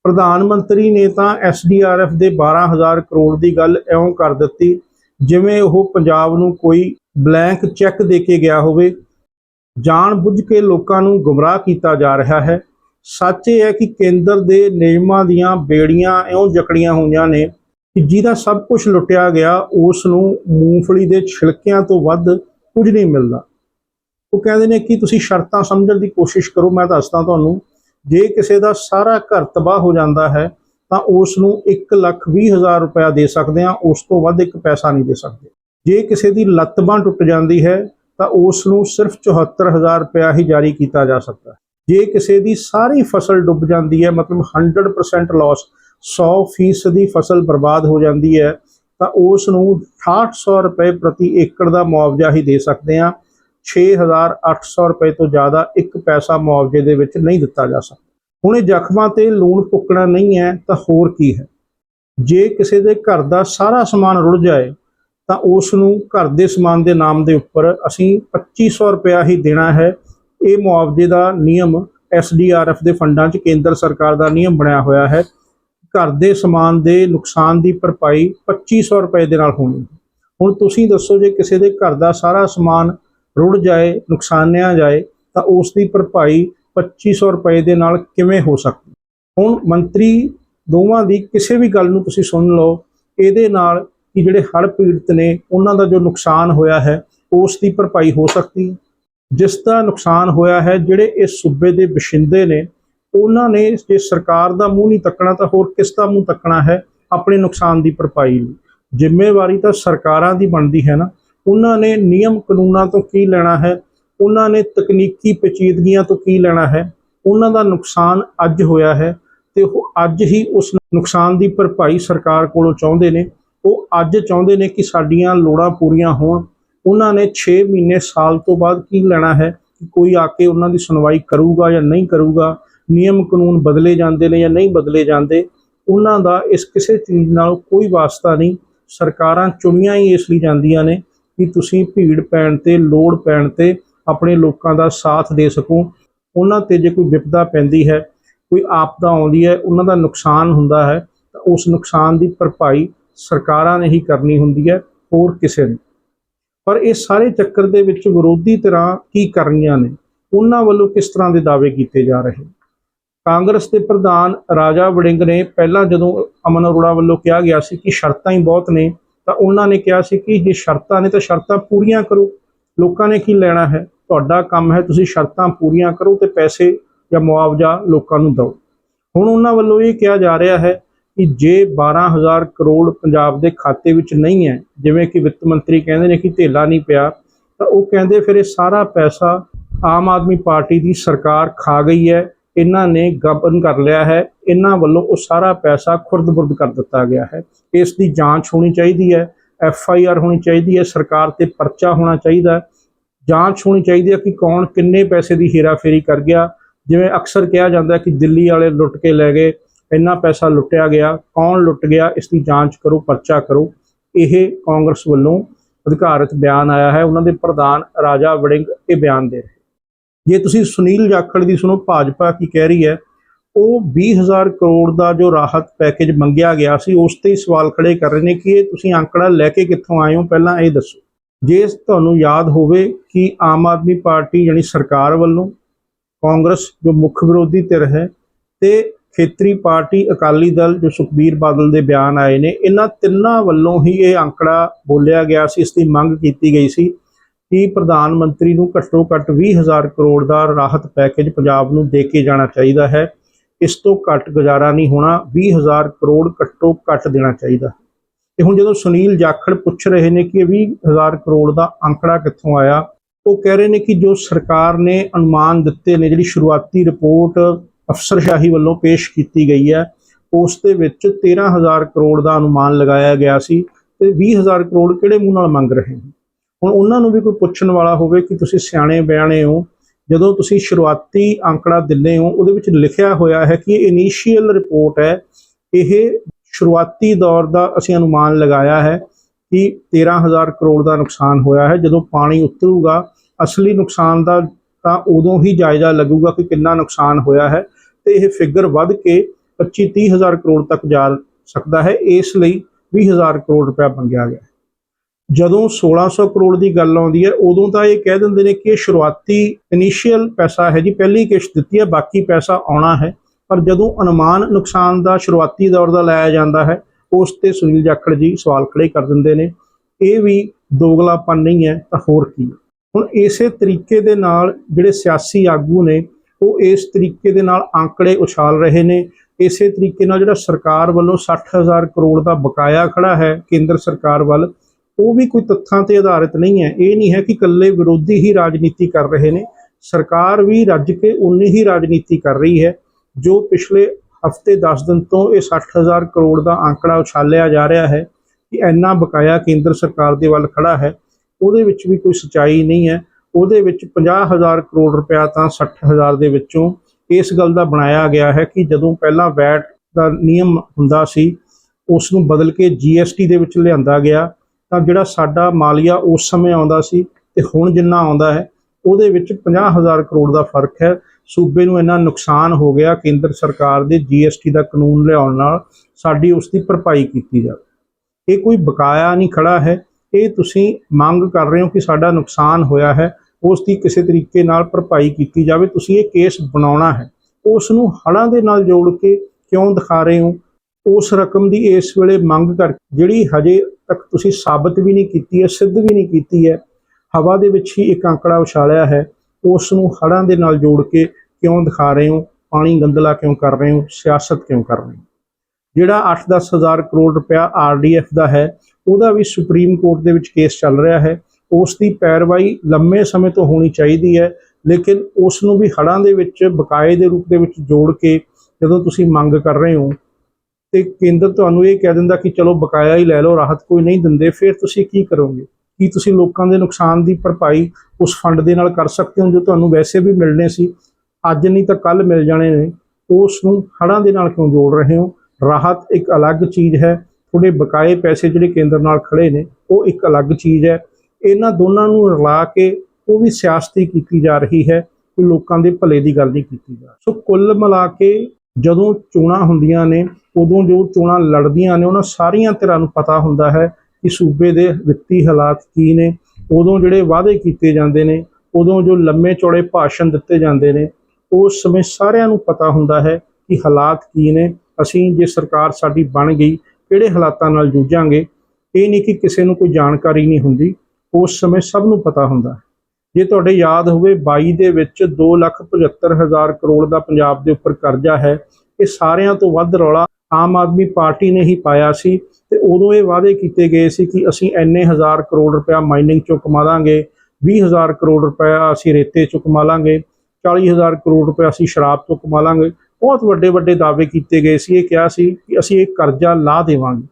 ਪ੍ਰਧਾਨ ਮੰਤਰੀ ਨੇ ਤਾਂ ਐਸਡੀਆਰਐਫ ਦੇ 12000 ਕਰੋੜ ਦੀ ਗੱਲ ਇਉਂ ਕਰ ਦਿੱਤੀ, ਜਿਵੇਂ ਉਹ ਪੰਜਾਬ ਨੂੰ ਕੋਈ ਬਲੈਂਕ ਚੈੱਕ ਦੇ ਕੇ ਗਿਆ ਹੋਵੇ। ਜਾਣ ਬੁੱਝ ਕੇ ਲੋਕਾਂ ਨੂੰ ਗੁੰਮਰਾਹ ਕੀਤਾ ਜਾ ਰਿਹਾ ਹੈ। ਸੱਚ ਇਹ ਹੈ ਕਿ ਕੇਂਦਰ ਦੇ ਨਿਯਮਾਂ ਦੀਆਂ ਬੇੜੀਆਂ ਇਉਂ ਜਕੜੀਆਂ ਹੋਈਆਂ ਨੇ ਕਿ ਜਿਹਦਾ ਸਭ ਕੁਝ ਲੁੱਟਿਆ ਗਿਆ ਉਸ ਨੂੰ ਮੂੰਗਫਲੀ ਦੇ ਛਿਲਕਿਆਂ ਤੋਂ ਵੱਧ ਕੁਝ ਨਹੀਂ ਮਿਲਦਾ। ਉਹ ਕਹਿੰਦੇ ਨੇ ਕਿ ਤੁਸੀਂ ਸ਼ਰਤਾਂ ਸਮਝਣ ਦੀ ਕੋਸ਼ਿਸ਼ ਕਰੋ, ਮੈਂ ਦੱਸਦਾ ਤੁਹਾਨੂੰ, ਜੇ ਕਿਸੇ ਦਾ ਸਾਰਾ ਘਰ ਤਬਾਹ ਹੋ ਜਾਂਦਾ ਹੈ, ਤਾਂ ਉਸ ਨੂੰ 1 ਲੱਖ 20 ਹਜ਼ਾਰ ਰੁਪਇਆ ਦੇ ਸਕਦੇ ਆ ਉਸ ਤੋਂ ਵੱਧ ਇੱਕ ਪੈਸਾ ਨਹੀਂ ਦੇ ਸਕਦੇ। ਜੇ ਕਿਸੇ ਦੀ ਲੱਤ ਬਾਂਹ ਟੁੱਟ ਜਾਂਦੀ ਹੈ, ਤਾਂ ਉਸ ਨੂੰ ਸਿਰਫ 74000 ਰੁਪਇਆ ਹੀ ਜਾਰੀ ਕੀਤਾ ਜਾ ਸਕਦਾ ਹੈ। ਜੇ ਕਿਸੇ ਦੀ ਸਾਰੀ ਫਸਲ ਡੁੱਬ ਜਾਂਦੀ ਹੈ, ਮਤਲਬ 100% ਲਾਸ 100% ਦੀ ਫਸਲ ਬਰਬਾਦ ਹੋ ਜਾਂਦੀ ਹੈ, ਤਾਂ ਉਸ ਨੂੰ 6800 ਰੁਪਏ ਪ੍ਰਤੀ ਏਕੜ ਦਾ ਮੁਆਵਜ਼ਾ ਹੀ ਦੇ ਸਕਦੇ ਆ 6800 ਰੁਪਏ ਤੋਂ ਜ਼ਿਆਦਾ ਇੱਕ ਪੈਸਾ ਮੁਆਵਜ਼ੇ ਦੇ ਵਿੱਚ ਨਹੀਂ ਦਿੱਤਾ ਜਾ ਸਕਦਾ। ਹੁਣ ਇਹ ਜ਼ਖਮਾਂ ਤੇ ਲੂਣ ਪੁੱਕਣਾ ਨਹੀਂ ਹੈ, ਤਾਂ ਹੋਰ ਕੀ ਹੈ? ਜੇ ਕਿਸੇ ਦੇ ਘਰ ਦਾ ਸਾਰਾ ਸਮਾਨ ਰੁੜ ਜਾਏ ਤਾਂ ਉਸ ਨੂੰ ਘਰ ਦੇ ਸਮਾਨ ਦੇ ਨਾਮ ਦੇ ਉੱਪਰ ਅਸੀਂ 2500 ਰੁਪਇਆ ਹੀ ਦੇਣਾ ਹੈ। ਇਹ ਮੁਆਵਜ਼ੇ ਦਾ ਨਿਯਮ ਐਸਡੀਆਰਐਫ ਦੇ ਫੰਡਾਂ 'ਚ ਕੇਂਦਰ ਸਰਕਾਰ ਦਾ ਨਿਯਮ ਬਣਿਆ ਹੋਇਆ ਹੈ। ਘਰ ਦੇ ਸਮਾਨ ਦੇ ਨੁਕਸਾਨ ਦੀ ਭਰਪਾਈ 2500 ਰੁਪਏ ਦੇ ਨਾਲ ਹੋਣੀ। ਹੁਣ ਤੁਸੀਂ ਦੱਸੋ ਜੇ ਕਿਸੇ ਦੇ ਘਰ ਦਾ ਸਾਰਾ ਸਮਾਨ ਰੁੜ ਜਾਏ, ਨੁਕਸਾਨਿਆ ਜਾਏ, ਤਾਂ ਉਸ ਦੀ ਭਰਪਾਈ 2500 ਰੁਪਏ ਦੇ ਨਾਲ ਕਿਵੇਂ ਹੋ ਸਕਦੀ? ਹੁਣ ਮੰਤਰੀ ਦੋਵਾਂ ਦੀ ਕਿਸੇ ਵੀ ਗੱਲ ਨੂੰ ਤੁਸੀਂ ਸੁਣ ਲਓ। ਇਹਦੇ ਨਾਲ ਕਿ ਜਿਹੜੇ ਹੜ੍ਹ ਪੀੜਤ ਨੇ, ਉਹਨਾਂ ਦਾ ਜੋ ਨੁਕਸਾਨ ਹੋਇਆ ਹੈ, ਉਸ ਦੀ ਭਰਪਾਈ ਹੋ ਸਕਦੀ ਜਿਸ ਦਾ ਨੁਕਸਾਨ ਹੋਇਆ ਹੈ, ਜਿਹੜੇ ਇਸ ਸੂਬੇ ਦੇ ਵਸਿੰਦੇ ਨੇ, ਉਹਨਾਂ ਨੇ ਜੇ ਸਰਕਾਰ ਦਾ ਮੂੰਹ ਨਹੀਂ ਤੱਕਣਾ, ਤਾਂ ਹੋਰ ਕਿਸ ਦਾ ਮੂੰਹ ਤੱਕਣਾ ਹੈ? ਆਪਣੇ ਨੁਕਸਾਨ ਦੀ ਭਰਪਾਈ ਲਈ। ਜ਼ਿੰਮੇਵਾਰੀ ਤਾਂ ਸਰਕਾਰਾਂ ਦੀ ਬਣਦੀ ਹੈ ਨਾ। ਉਹਨਾਂ ਨੇ ਨਿਯਮ ਕਾਨੂੰਨਾਂ ਤੋਂ ਕੀ ਲੈਣਾ ਹੈ? ਉਹਨਾਂ ਨੇ ਤਕਨੀਕੀ ਪੇਚੀਦਗੀਆਂ ਤੋਂ ਕੀ ਲੈਣਾ ਹੈ? ਉਹਨਾਂ ਦਾ ਨੁਕਸਾਨ ਅੱਜ ਹੋਇਆ ਹੈ ਤੇ ਉਹ ਅੱਜ ਹੀ ਉਸ ਨੁਕਸਾਨ ਦੀ ਭਰਪਾਈ ਸਰਕਾਰ ਕੋਲੋਂ ਚਾਹੁੰਦੇ ਨੇ। ਉਹ ਅੱਜ ਚਾਹੁੰਦੇ ਨੇ ਕਿ ਸਾਡੀਆਂ ਲੋੜਾਂ ਪੂਰੀਆਂ ਹੋਣ। ਉਹਨਾਂ ਨੇ 6 ਮਹੀਨੇ ਸਾਲ ਤੋਂ ਬਾਅਦ ਕੀ ਲੈਣਾ ਹੈ? ਕੋਈ ਆ ਕੇ ਉਹਨਾਂ ਦੀ ਸੁਣਵਾਈ ਕਰੂਗਾ ਜਾਂ ਨਹੀਂ ਕਰੂਗਾ? ਨਿਯਮ ਕਾਨੂੰਨ ਬਦਲੇ ਜਾਂਦੇ ਨੇ ਜਾਂ ਨਹੀਂ ਬਦਲੇ ਜਾਂਦੇ? ਉਹਨਾਂ ਦਾ ਇਸ ਕਿਸੇ ਚੀਜ਼ ਨਾਲ ਕੋਈ ਵਾਸਤਾ ਨਹੀਂ। ਸਰਕਾਰਾਂ ਚੁਣੀਆਂ ਹੀ ਇਸ ਲਈ ਜਾਂਦੀਆਂ ਨੇ ਕਿ ਤੁਸੀਂ ਭੀੜ ਪੈਣ ਤੇ, ਲੋੜ ਪੈਣ ਤੇ ਆਪਣੇ ਲੋਕਾਂ ਦਾ ਸਾਥ ਦੇ ਸਕੋ। ਉਹਨਾਂ ਤੇ ਜੇ ਕੋਈ ਵਿਪਦਾ ਪੈਂਦੀ ਹੈ, ਕੋਈ ਆਪਦਾ ਆਉਂਦੀ ਹੈ, ਉਹਨਾਂ ਦਾ ਨੁਕਸਾਨ ਹੁੰਦਾ ਹੈ, ਤਾਂ ਉਸ ਨੁਕਸਾਨ ਦੀ ਭਰਪਾਈ ਸਰਕਾਰਾਂ ਨੇ ਹੀ ਕਰਨੀ ਹੁੰਦੀ ਹੈ, ਹੋਰ ਕਿਸੇ ਨੇ। ਪਰ ਇਹ ਸਾਰੇ ਚੱਕਰ ਦੇ ਵਿੱਚ ਵਿਰੋਧੀ ਧਿਰਾਂ ਕੀ ਕਰਨੀਆਂ ਨੇ? ਉਹਨਾਂ ਵੱਲੋਂ ਕਿਸ ਤਰ੍ਹਾਂ ਦੇ ਦਾਅਵੇ ਕੀਤੇ ਜਾ ਰਹੇ ਕਾਂਗਰਸ ਦੇ ਪ੍ਰਧਾਨ ਰਾਜਾ ਵੜਿੰਗ ਨੇ ਪਹਿਲਾਂ ਜਦੋਂ ਅਮਨ ਅਰੋੜਾ ਵੱਲੋਂ ਕਿਹਾ ਗਿਆ ਸੀ ਕਿ ਸ਼ਰਤਾਂ ਹੀ ਬਹੁਤ ਨੇ, ਤਾਂ ਉਹਨਾਂ ਨੇ ਕਿਹਾ ਸੀ ਕਿ ਜੇ ਸ਼ਰਤਾਂ ਨੇ ਤਾਂ ਸ਼ਰਤਾਂ ਪੂਰੀਆਂ ਕਰੋ। ਲੋਕਾਂ ਨੇ ਕੀ ਲੈਣਾ ਹੈ? ਤੁਹਾਡਾ ਕੰਮ ਹੈ ਤੁਸੀਂ ਸ਼ਰਤਾਂ ਪੂਰੀਆਂ ਕਰੋ ਤੇ ਪੈਸੇ ਜਾਂ ਮੁਆਵਜ਼ਾ ਲੋਕਾਂ ਨੂੰ ਦਿਓ। ਹੁਣ ਉਹਨਾਂ ਵੱਲੋਂ ਇਹ ਕਿਹਾ ਜਾ ਰਿਹਾ ਹੈ ਕਿ ਜੇ 12000 ਕਰੋੜ ਪੰਜਾਬ ਦੇ ਖਾਤੇ ਵਿੱਚ ਨਹੀਂ ਹੈ, ਜਿਵੇਂ ਕਿ ਵਿੱਤ ਮੰਤਰੀ ਕਹਿੰਦੇ ਨੇ ਕਿ ਧੇਲਾ ਨਹੀਂ ਪਿਆ, ਤਾਂ ਉਹ ਕਹਿੰਦੇ ਫਿਰ ਇਹ ਸਾਰਾ ਪੈਸਾ ਆਮ ਆਦਮੀ ਪਾਰਟੀ ਦੀ ਸਰਕਾਰ ਖਾ ਗਈ ਹੈ, ਇਹਨਾਂ ਨੇ ਗਬਨ ਕਰ ਲਿਆ ਹੈ, ਇਹਨਾਂ ਵੱਲੋਂ ਉਹ ਸਾਰਾ ਪੈਸਾ ਖੁਰਦ-ਬੁਰਦ ਕਰ ਦਿੱਤਾ ਗਿਆ ਹੈ। ਇਸ ਦੀ ਜਾਂਚ ਹੋਣੀ ਚਾਹੀਦੀ ਹੈ, ਐਫ ਆਈ ਆਰ ਹੋਣੀ ਚਾਹੀਦੀ ਹੈ, ਸਰਕਾਰ ਤੇ ਪਰਚਾ ਹੋਣਾ ਚਾਹੀਦਾ ਜਾਂਚ ਹੋਣੀ ਚਾਹੀਦੀ ਹੈ ਕਿ ਕੌਣ ਕਿੰਨੇ ਪੈਸੇ ਦੀ ਹੇਰਾਫੇਰੀ ਕਰ ਗਿਆ, ਜਿਵੇਂ ਅਕਸਰ ਕਿਹਾ ਜਾਂਦਾ ਕਿ ਦਿੱਲੀ ਵਾਲੇ ਲੁੱਟ ਕੇ ਲੈ ਗਏ ਇੰਨਾ ਪੈਸਾ ਲੁੱਟਿਆ ਗਿਆ, ਕੌਣ ਲੁੱਟ ਗਿਆ ਇਸ ਦੀ ਜਾਂਚ ਕਰੋ, ਪਰਚਾ ਕਰੋ। ਇਹ ਕਾਂਗਰਸ ਵੱਲੋਂ ਅਧਿਕਾਰਤ ਬਿਆਨ ਆਇਆ ਹੈ। ਉਹਨਾਂ ਦੇ ਪ੍ਰਧਾਨ ਰਾਜਾ ਵੜਿੰਗ ਇਹ ਬਿਆਨ ਦੇ ਰਹੇ। ਜੇ ਤੁਸੀਂ ਸੁਨੀਲ ਜਾਖੜ ਦੀ ਸੁਣੋ, ਭਾਜਪਾ ਕੀ ਕਹਿ ਰਹੀ ਹੈ? ਉਹ 20000 ਕਰੋੜ ਦਾ ਜੋ ਰਾਹਤ ਪੈਕੇਜ ਮੰਗਿਆ ਗਿਆ ਸੀ, ਉਸ ਤੇ ਹੀ ਸਵਾਲ ਖੜੇ ਕਰ ਰਹੇ ਨੇ ਕਿ ਇਹ ਤੁਸੀਂ ਅੰਕੜਾ ਲੈ ਕੇ ਕਿੱਥੋਂ ਆਏ ਹੋ? ਪਹਿਲਾਂ ਇਹ ਦੱਸੋ। ਜੇ ਤੁਹਾਨੂੰ ਯਾਦ ਹੋਵੇ ਕਿ ਆਮ ਆਦਮੀ ਪਾਰਟੀ, ਯਾਨੀ ਸਰਕਾਰ ਵੱਲੋਂ ਕਾਂਗਰਸ ਜੋ ਮੁੱਖ ਵਿਰੋਧੀ ਧਿਰ ਹੈ, ਤੇ ਖੇਤਰੀ ਪਾਰਟੀ ਅਕਾਲੀ ਦਲ ਜੋ ਸੁਖਬੀਰ ਬਾਦਲ ਦੇ ਬਿਆਨ ਆਏ ਨੇ, ਇਹਨਾਂ ਤਿੰਨਾਂ ਵੱਲੋਂ ਹੀ ਇਹ ਅੰਕੜਾ ਬੋਲਿਆ ਗਿਆ ਸੀ, ਇਸ ਦੀ ਮੰਗ ਕੀਤੀ ਗਈ ਸੀ ਕਿ ਪ੍ਰਧਾਨ ਮੰਤਰੀ ਨੂੰ ਘੱਟੋ ਘੱਟ 20000 ਕਰੋੜ ਦਾ ਰਾਹਤ ਪੈਕੇਜ ਪੰਜਾਬ ਨੂੰ ਦੇ ਕੇ ਜਾਣਾ ਚਾਹੀਦਾ ਹੈ। ਇਸ ਤੋਂ ਘੱਟ ਗੁਜ਼ਾਰਾ ਨਹੀਂ ਹੋਣਾ 20000 ਕਰੋੜ ਘੱਟੋ ਘੱਟ ਦੇਣਾ ਚਾਹੀਦਾ। ਤੇ ਹੁਣ ਜਦੋਂ ਸੁਨੀਲ ਜਾਖੜ ਪੁੱਛ ਰਹੇ ਨੇ ਕਿ ਇਹ 20000 ਕਰੋੜ ਦਾ ਅੰਕੜਾ ਕਿੱਥੋਂ ਆਇਆ, ਉਹ ਕਹਿ ਰਹੇ ਨੇ ਕਿ ਜੋ ਸਰਕਾਰ ਨੇ ਅਨੁਮਾਨ ਦਿੱਤੇ ਨੇ, ਜਿਹੜੀ ਸ਼ੁਰੂਆਤੀ ਰਿਪੋਰਟ ਅਫਸਰਸ਼ਾਹੀ ਵੱਲੋਂ ਪੇਸ਼ ਕੀਤੀ ਗਈ ਹੈ। ਉਸ ਦੇ ਵਿੱਚ 13000 ਕਰੋੜ ਦਾ ਅਨੁਮਾਨ ਲਗਾਇਆ ਗਿਆ ਸੀ ਤੇ 20000 ਕਰੋੜ ਕਿਹੜੇ ਮੂੰਹ ਨਾਲ ਮੰਗ ਰਹੇ ਨੇ ਹੁਣ ਉਹਨਾਂ ਨੂੰ ਵੀ ਕੋਈ ਪੁੱਛਣ ਵਾਲਾ ਹੋਵੇ ਕਿ ਤੁਸੀਂ ਸਿਆਣੇ ਬਿਆਣੇ ਹੋ, ਜਦੋਂ ਤੁਸੀਂ ਸ਼ੁਰੂਆਤੀ ਅੰਕੜਾ ਦਿੰਦੇ ਹੋ, ਉਹਦੇ ਵਿੱਚ ਲਿਖਿਆ ਹੋਇਆ ਹੈ ਕਿ ਇਨੀਸ਼ੀਅਲ ਰਿਪੋਰਟ ਹੈ। ਇਹ ਸ਼ੁਰੂਆਤੀ ਦੌਰ ਦਾ ਅਸੀਂ ਅਨੁਮਾਨ ਲਗਾਇਆ ਹੈ ਕਿ 13000 ਕਰੋੜ ਦਾ ਨੁਕਸਾਨ ਹੋਇਆ ਹੈ। ਜਦੋਂ ਪਾਣੀ ਉਤਰੂਗਾ, ਅਸਲੀ ਨੁਕਸਾਨ ਦਾ ਤਾਂ ਉਦੋਂ ਹੀ ਜਾਇਜ਼ਾ ਲੱਗੂਗਾ ਕਿ ਕਿੰਨਾ ਨੁਕਸਾਨ ਹੋਇਆ ਹੈ। ਤੇ ਇਹ ਫਿਗਰ ਵੱਧ ਕੇ 25 30000 ਕਰੋੜ ਤੱਕ ਜਾ ਸਕਦਾ ਹੈ। ਇਸ ਲਈ 20000 ਕਰੋੜ ਰੁਪਇਆ ਮੰਗਿਆ ਗਿਆ। ਜਦੋਂ 1600 ਕਰੋੜ ਦੀ ਗੱਲ ਆਉਂਦੀ ਹੈ, ਉਦੋਂ ਤਾਂ ਇਹ ਕਹਿ ਦਿੰਦੇ ਨੇ ਕਿ ਇਹ ਸ਼ੁਰੂਆਤੀ ਇਨੀਸ਼ੀਅਲ ਪੈਸਾ ਹੈ ਜੀ, ਪਹਿਲੀ ਕਿਸ਼ਤ ਦਿੱਤੀ ਹੈ, ਬਾਕੀ ਪੈਸਾ ਆਉਣਾ ਹੈ। ਪਰ ਜਦੋਂ ਅਨੁਮਾਨ ਨੁਕਸਾਨ ਦਾ ਸ਼ੁਰੂਆਤੀ ਦੌਰ ਦਾ ਲਾਇਆ ਜਾਂਦਾ ਹੈ, ਉਸ ਤੇ ਸੁਨੀਲ ਜਾਖੜ ਜੀ ਸਵਾਲ ਖੜੇ ਕਰ ਦਿੰਦੇ ਨੇ, ਇਹ ਵੀ ਦੋਗਲਾਪਨ ਨਹੀਂ ਹੈ ਤਾਂ ਹੋਰ ਕੀ ਹੁਣ ਇਸੇ ਤਰੀਕੇ ਦੇ ਨਾਲ ਜਿਹੜੇ ਸਿਆਸੀ ਆਗੂ ਨੇ ਉਹ ਇਸ ਤਰੀਕੇ ਦੇ ਨਾਲ ਆંકੜੇ ਉਛਾਲ ਰਹੇ ਨੇ। ਇਸੇ ਤਰੀਕੇ ਨਾਲ ਜਿਹੜਾ ਸਰਕਾਰ ਵੱਲੋਂ 60000 ਕਰੋੜ ਦਾ ਬਕਾਇਆ ਖੜਾ ਹੈ, ਕੇਂਦਰ ਸਰਕਾਰ ਵੱਲ, ਉਹ ਵੀ ਕੋਈ ਤੱਥਾਂ ਤੇ ਆਧਾਰਿਤ ਨਹੀਂ ਹੈ। ਇਹ ਨਹੀਂ ਹੈ ਕਿ ਇਕੱਲੇ ਵਿਰੋਧੀ ਹੀ ਰਾਜਨੀਤੀ ਕਰ ਰਹੇ ਨੇ। ਸਰਕਾਰ ਵੀ ਰੱਜ ਕੇ ਉਨੀ ਹੀ ਰਾਜਨੀਤੀ ਕਰ ਰਹੀ ਹੈ, ਜੋ ਪਿਛਲੇ ਹਫ਼ਤੇ 10 ਦਿਨ ਤੋਂ ਇਹ 60000 ਕਰੋੜ ਦਾ ਅੰਕੜਾ ਉਛਾਲਿਆ ਜਾ ਰਿਹਾ ਹੈ ਕਿ ਇੰਨਾ ਬਕਾਇਆ ਕੇਂਦਰ ਸਰਕਾਰ ਦੇ ਵੱਲ ਖੜਾ ਹੈ। ਉਹਦੇ ਵਿੱਚ ਵੀ ਕੋਈ ਸਚਾਈ ਨਹੀਂ ਹੈ। ਉਹਦੇ ਵਿੱਚ 50000 ਕਰੋੜ ਰੁਪਇਆ ਤਾਂ 60000 ਦੇ ਵਿੱਚੋਂ ਇਸ ਗੱਲ ਦਾ ਬਣਾਇਆ ਗਿਆ ਹੈ ਕਿ ਜਦੋਂ ਪਹਿਲਾਂ ਵੈਟ ਦਾ ਨਿਯਮ ਹੁੰਦਾ ਸੀ ਉਸ ਨੂੰ ਬਦਲ ਕੇ ਜੀਐਸਟੀ ਦੇ ਵਿੱਚ ਲਿਆਂਦਾ ਗਿਆ, ਤਾਂ ਜਿਹੜਾ ਸਾਡਾ ਮਾਲੀਆ ਉਸ ਸਮੇਂ ਆਉਂਦਾ ਸੀ ਤੇ ਹੁਣ ਜਿੰਨਾ ਆਉਂਦਾ ਹੈ, ਉਹਦੇ ਵਿੱਚ 50000 ਕਰੋੜ ਦਾ ਫ਼ਰਕ ਹੈ। ਸੂਬੇ ਨੂੰ ਇੰਨਾ ਨੁਕਸਾਨ ਹੋ ਗਿਆ, ਕੇਂਦਰ ਸਰਕਾਰ ਦੇ ਜੀਐਸਟੀ ਦਾ ਕਾਨੂੰਨ ਲਿਆਉਣ ਨਾਲ ਸਾਡੀ ਉਸ ਦੀ ਭਰਪਾਈ ਕੀਤੀ ਜਾਵੇ। ਇਹ ਕੋਈ ਬਕਾਇਆ ਨਹੀਂ ਖੜਾ ਹੈ। ਇਹ ਤੁਸੀਂ ਮੰਗ ਕਰ ਰਹੇ ਹੋ ਕਿ ਸਾਡਾ ਨੁਕਸਾਨ ਹੋਇਆ ਹੈ। ਉਸ ਦੀ ਕਿਸੇ ਤਰੀਕੇ ਨਾਲ ਭਰਪਾਈ ਕੀਤੀ ਜਾਵੇ, ਤੁਸੀਂ ਇਹ ਕੇਸ ਬਣਾਉਣਾ ਹੈ। ਉਸ ਨੂੰ ਹੜਾਂ ਦੇ ਨਾਲ ਜੋੜ ਕੇ ਕਿਉਂ ਦਿਖਾ ਰਹੇ ਹੋ? ਉਸ ਰਕਮ ਦੀ ਇਸ ਵੇਲੇ ਮੰਗ ਕਰ, ਜਿਹੜੀ ਹਜੇ ਤੱਕ ਤੁਸੀਂ ਸਾਬਤ ਵੀ ਨਹੀਂ ਕੀਤੀ ਹੈ, ਸਿੱਧ ਵੀ ਨਹੀਂ ਕੀਤੀ ਹੈ, ਹਵਾ ਦੇ ਵਿੱਚ ਹੀ ਇੱਕ ਅੰਕੜਾ ਉਛਾਲਿਆ ਹੈ ਉਸ ਨੂੰ ਹੜਾਂ ਦੇ ਨਾਲ ਜੋੜ ਕੇ ਕਿਉਂ ਦਿਖਾ ਰਹੇ ਹੋ? ਪਾਣੀ ਗੰਦਲਾ ਕਿਉਂ ਕਰ ਰਹੇ ਹੋ? ਸਿਆਸਤ ਕਿਉਂ ਕਰ ਰਹੇ ਹੋ? ਜਿਹੜਾ 8-10 ਹਜ਼ਾਰ ਕਰੋੜ ਰੁਪਇਆ ਆਰਡੀਐਫ ਦਾ ਹੈ, ਉਹਦਾ ਵੀ ਸੁਪਰੀਮ ਕੋਰਟ ਦੇ ਵਿੱਚ ਕੇਸ ਚੱਲ ਰਿਹਾ ਹੈ। ਉਸ ਦੀ ਪੈਰਵਾਈ ਲੰਮੇ ਸਮੇਂ ਤੋਂ ਹੋਣੀ ਚਾਹੀਦੀ ਹੈ, ਲੇਕਿਨ ਉਸ ਨੂੰ ਵੀ ਹੜਾਂ ਦੇ ਵਿੱਚ, ਬਕਾਏ ਦੇ ਰੂਪ ਦੇ ਵਿੱਚ ਜੋੜ ਕੇ ਜਦੋਂ ਤੁਸੀਂ ਮੰਗ ਕਰ ਰਹੇ ਹੋ, ਤੇ ਕੇਂਦਰ ਤੁਹਾਨੂੰ ਇਹ ਕਹਿ ਦਿੰਦਾ ਕਿ ਚਲੋ ਬਕਾਇਆ ਹੀ ਲੈ ਲਓ, ਰਾਹਤ ਕੋਈ ਨਹੀਂ ਦਿੰਦੇ, ਫਿਰ ਤੁਸੀਂ ਕੀ ਕਰੋਗੇ? ਕੀ ਤੁਸੀਂ ਲੋਕਾਂ ਦੇ ਨੁਕਸਾਨ ਦੀ ਭਰਪਾਈ ਉਸ ਫੰਡ ਦੇ ਨਾਲ ਕਰ ਸਕਦੇ ਹੋ, ਜੋ ਤੁਹਾਨੂੰ ਵੈਸੇ ਵੀ ਮਿਲਣੇ ਸੀ? ਅੱਜ ਨਹੀਂ ਤਾਂ ਕੱਲ ਮਿਲ ਜਾਣੇ ਨੇ। ਉਸ ਨੂੰ ਹੜਾਂ ਦੇ ਨਾਲ ਕਿਉਂ ਜੋੜ ਰਹੇ ਹੋ? ਰਾਹਤ ਇੱਕ ਅਲੱਗ ਚੀਜ਼ ਹੈ। ਤੁਹਾਡੇ ਬਕਾਏ ਪੈਸੇ ਜਿਹੜੇ ਕੇਂਦਰ ਨਾਲ ਖੜੇ ਨੇ, ਉਹ ਇੱਕ ਅਲੱਗ ਚੀਜ਼ ਹੈ। ਇਹਨਾਂ ਦੋਨਾਂ ਨੂੰ ਰਲਾ ਕੇ ਉਹ ਵੀ ਸਿਆਸਤੀ ਕੀਤੀ ਜਾ ਰਹੀ ਹੈ, ਕੋਈ ਲੋਕਾਂ ਦੇ ਭਲੇ ਦੀ ਗੱਲ ਨਹੀਂ ਕੀਤੀ ਜਾ ਸੋ ਕੁੱਲ ਮਿਲਾ ਕੇ ਜਦੋਂ ਚੋਣਾਂ ਹੁੰਦੀਆਂ ਨੇ, ਉਦੋਂ ਜੋ ਚੋਣਾਂ ਲੜਦੀਆਂ ਨੇ, ਉਹਨਾਂ ਸਾਰੀਆਂ ਧਿਰਾਂ ਨੂੰ ਪਤਾ ਹੁੰਦਾ ਹੈ ਕਿ ਸੂਬੇ ਦੇ ਵਿੱਤੀ ਹਾਲਾਤ ਕੀ ਨੇ। ਉਦੋਂ ਜਿਹੜੇ ਵਾਅਦੇ ਕੀਤੇ ਜਾਂਦੇ ਨੇ, ਉਦੋਂ ਜੋ ਲੰਮੇ ਚੌੜੇ ਭਾਸ਼ਣ ਦਿੱਤੇ ਜਾਂਦੇ ਨੇ, ਉਸ ਸਮੇਂ ਸਾਰਿਆਂ ਨੂੰ ਪਤਾ ਹੁੰਦਾ ਹੈ ਕਿ ਹਾਲਾਤ ਕੀ ਨੇ। ਅਸੀਂ ਜੇ ਸਰਕਾਰ ਸਾਡੀ ਬਣ ਗਈ, ਕਿਹੜੇ ਹਾਲਾਤਾਂ ਨਾਲ ਜੂਝਾਂਗੇ? ਇਹ ਨਹੀਂ ਕਿ ਕਿਸੇ ਨੂੰ ਕੋਈ ਜਾਣਕਾਰੀ ਨਹੀਂ ਹੁੰਦੀ। ਉਸ ਸਮੇਂ ਸਭ ਨੂੰ ਪਤਾ ਹੁੰਦਾ। ਜੇ ਤੁਹਾਡੇ ਯਾਦ ਹੋਵੇ 22 ਦੇ ਵਿੱਚ 275000 ਕਰੋੜ ਦਾ ਪੰਜਾਬ ਦੇ ਉੱਪਰ ਕਰਜ਼ਾ ਹੈ। ਇਹ ਸਾਰਿਆਂ ਤੋਂ ਵੱਧ ਰੌਲਾ ਆਮ ਆਦਮੀ ਪਾਰਟੀ ਨੇ ਹੀ ਪਾਇਆ ਸੀ ਤੇ ਉਦੋਂ ਇਹ ਵਾਅਦੇ ਕੀਤੇ ਗਏ ਸੀ ਕਿ ਅਸੀਂ ਐਨੇ ਹਜ਼ਾਰ ਕਰੋੜ ਰੁਪਇਆ ਮਾਈਨਿੰਗ ਚੋਂ ਕਮਾ ਲਾਂਗੇ 20000 ਕਰੋੜ ਰੁਪਇਆ ਅਸੀਂ ਰੇਤੇ ਚੋਂ ਕਮਾ ਲਾਂਗੇ 40000 ਕਰੋੜ ਰੁਪਇਆ ਅਸੀਂ ਸ਼ਰਾਬ ਤੋਂ ਕਮਾ ਲਾਂਗੇ। ਬਹੁਤ ਵੱਡੇ ਵੱਡੇ ਦਾਅਵੇ ਕੀਤੇ ਗਏ ਸੀ। ਇਹ ਕਿਹਾ ਸੀ ਕਿ ਅਸੀਂ ਇਹ ਕਰਜ਼ਾ ਲਾ ਦੇਵਾਂਗੇ।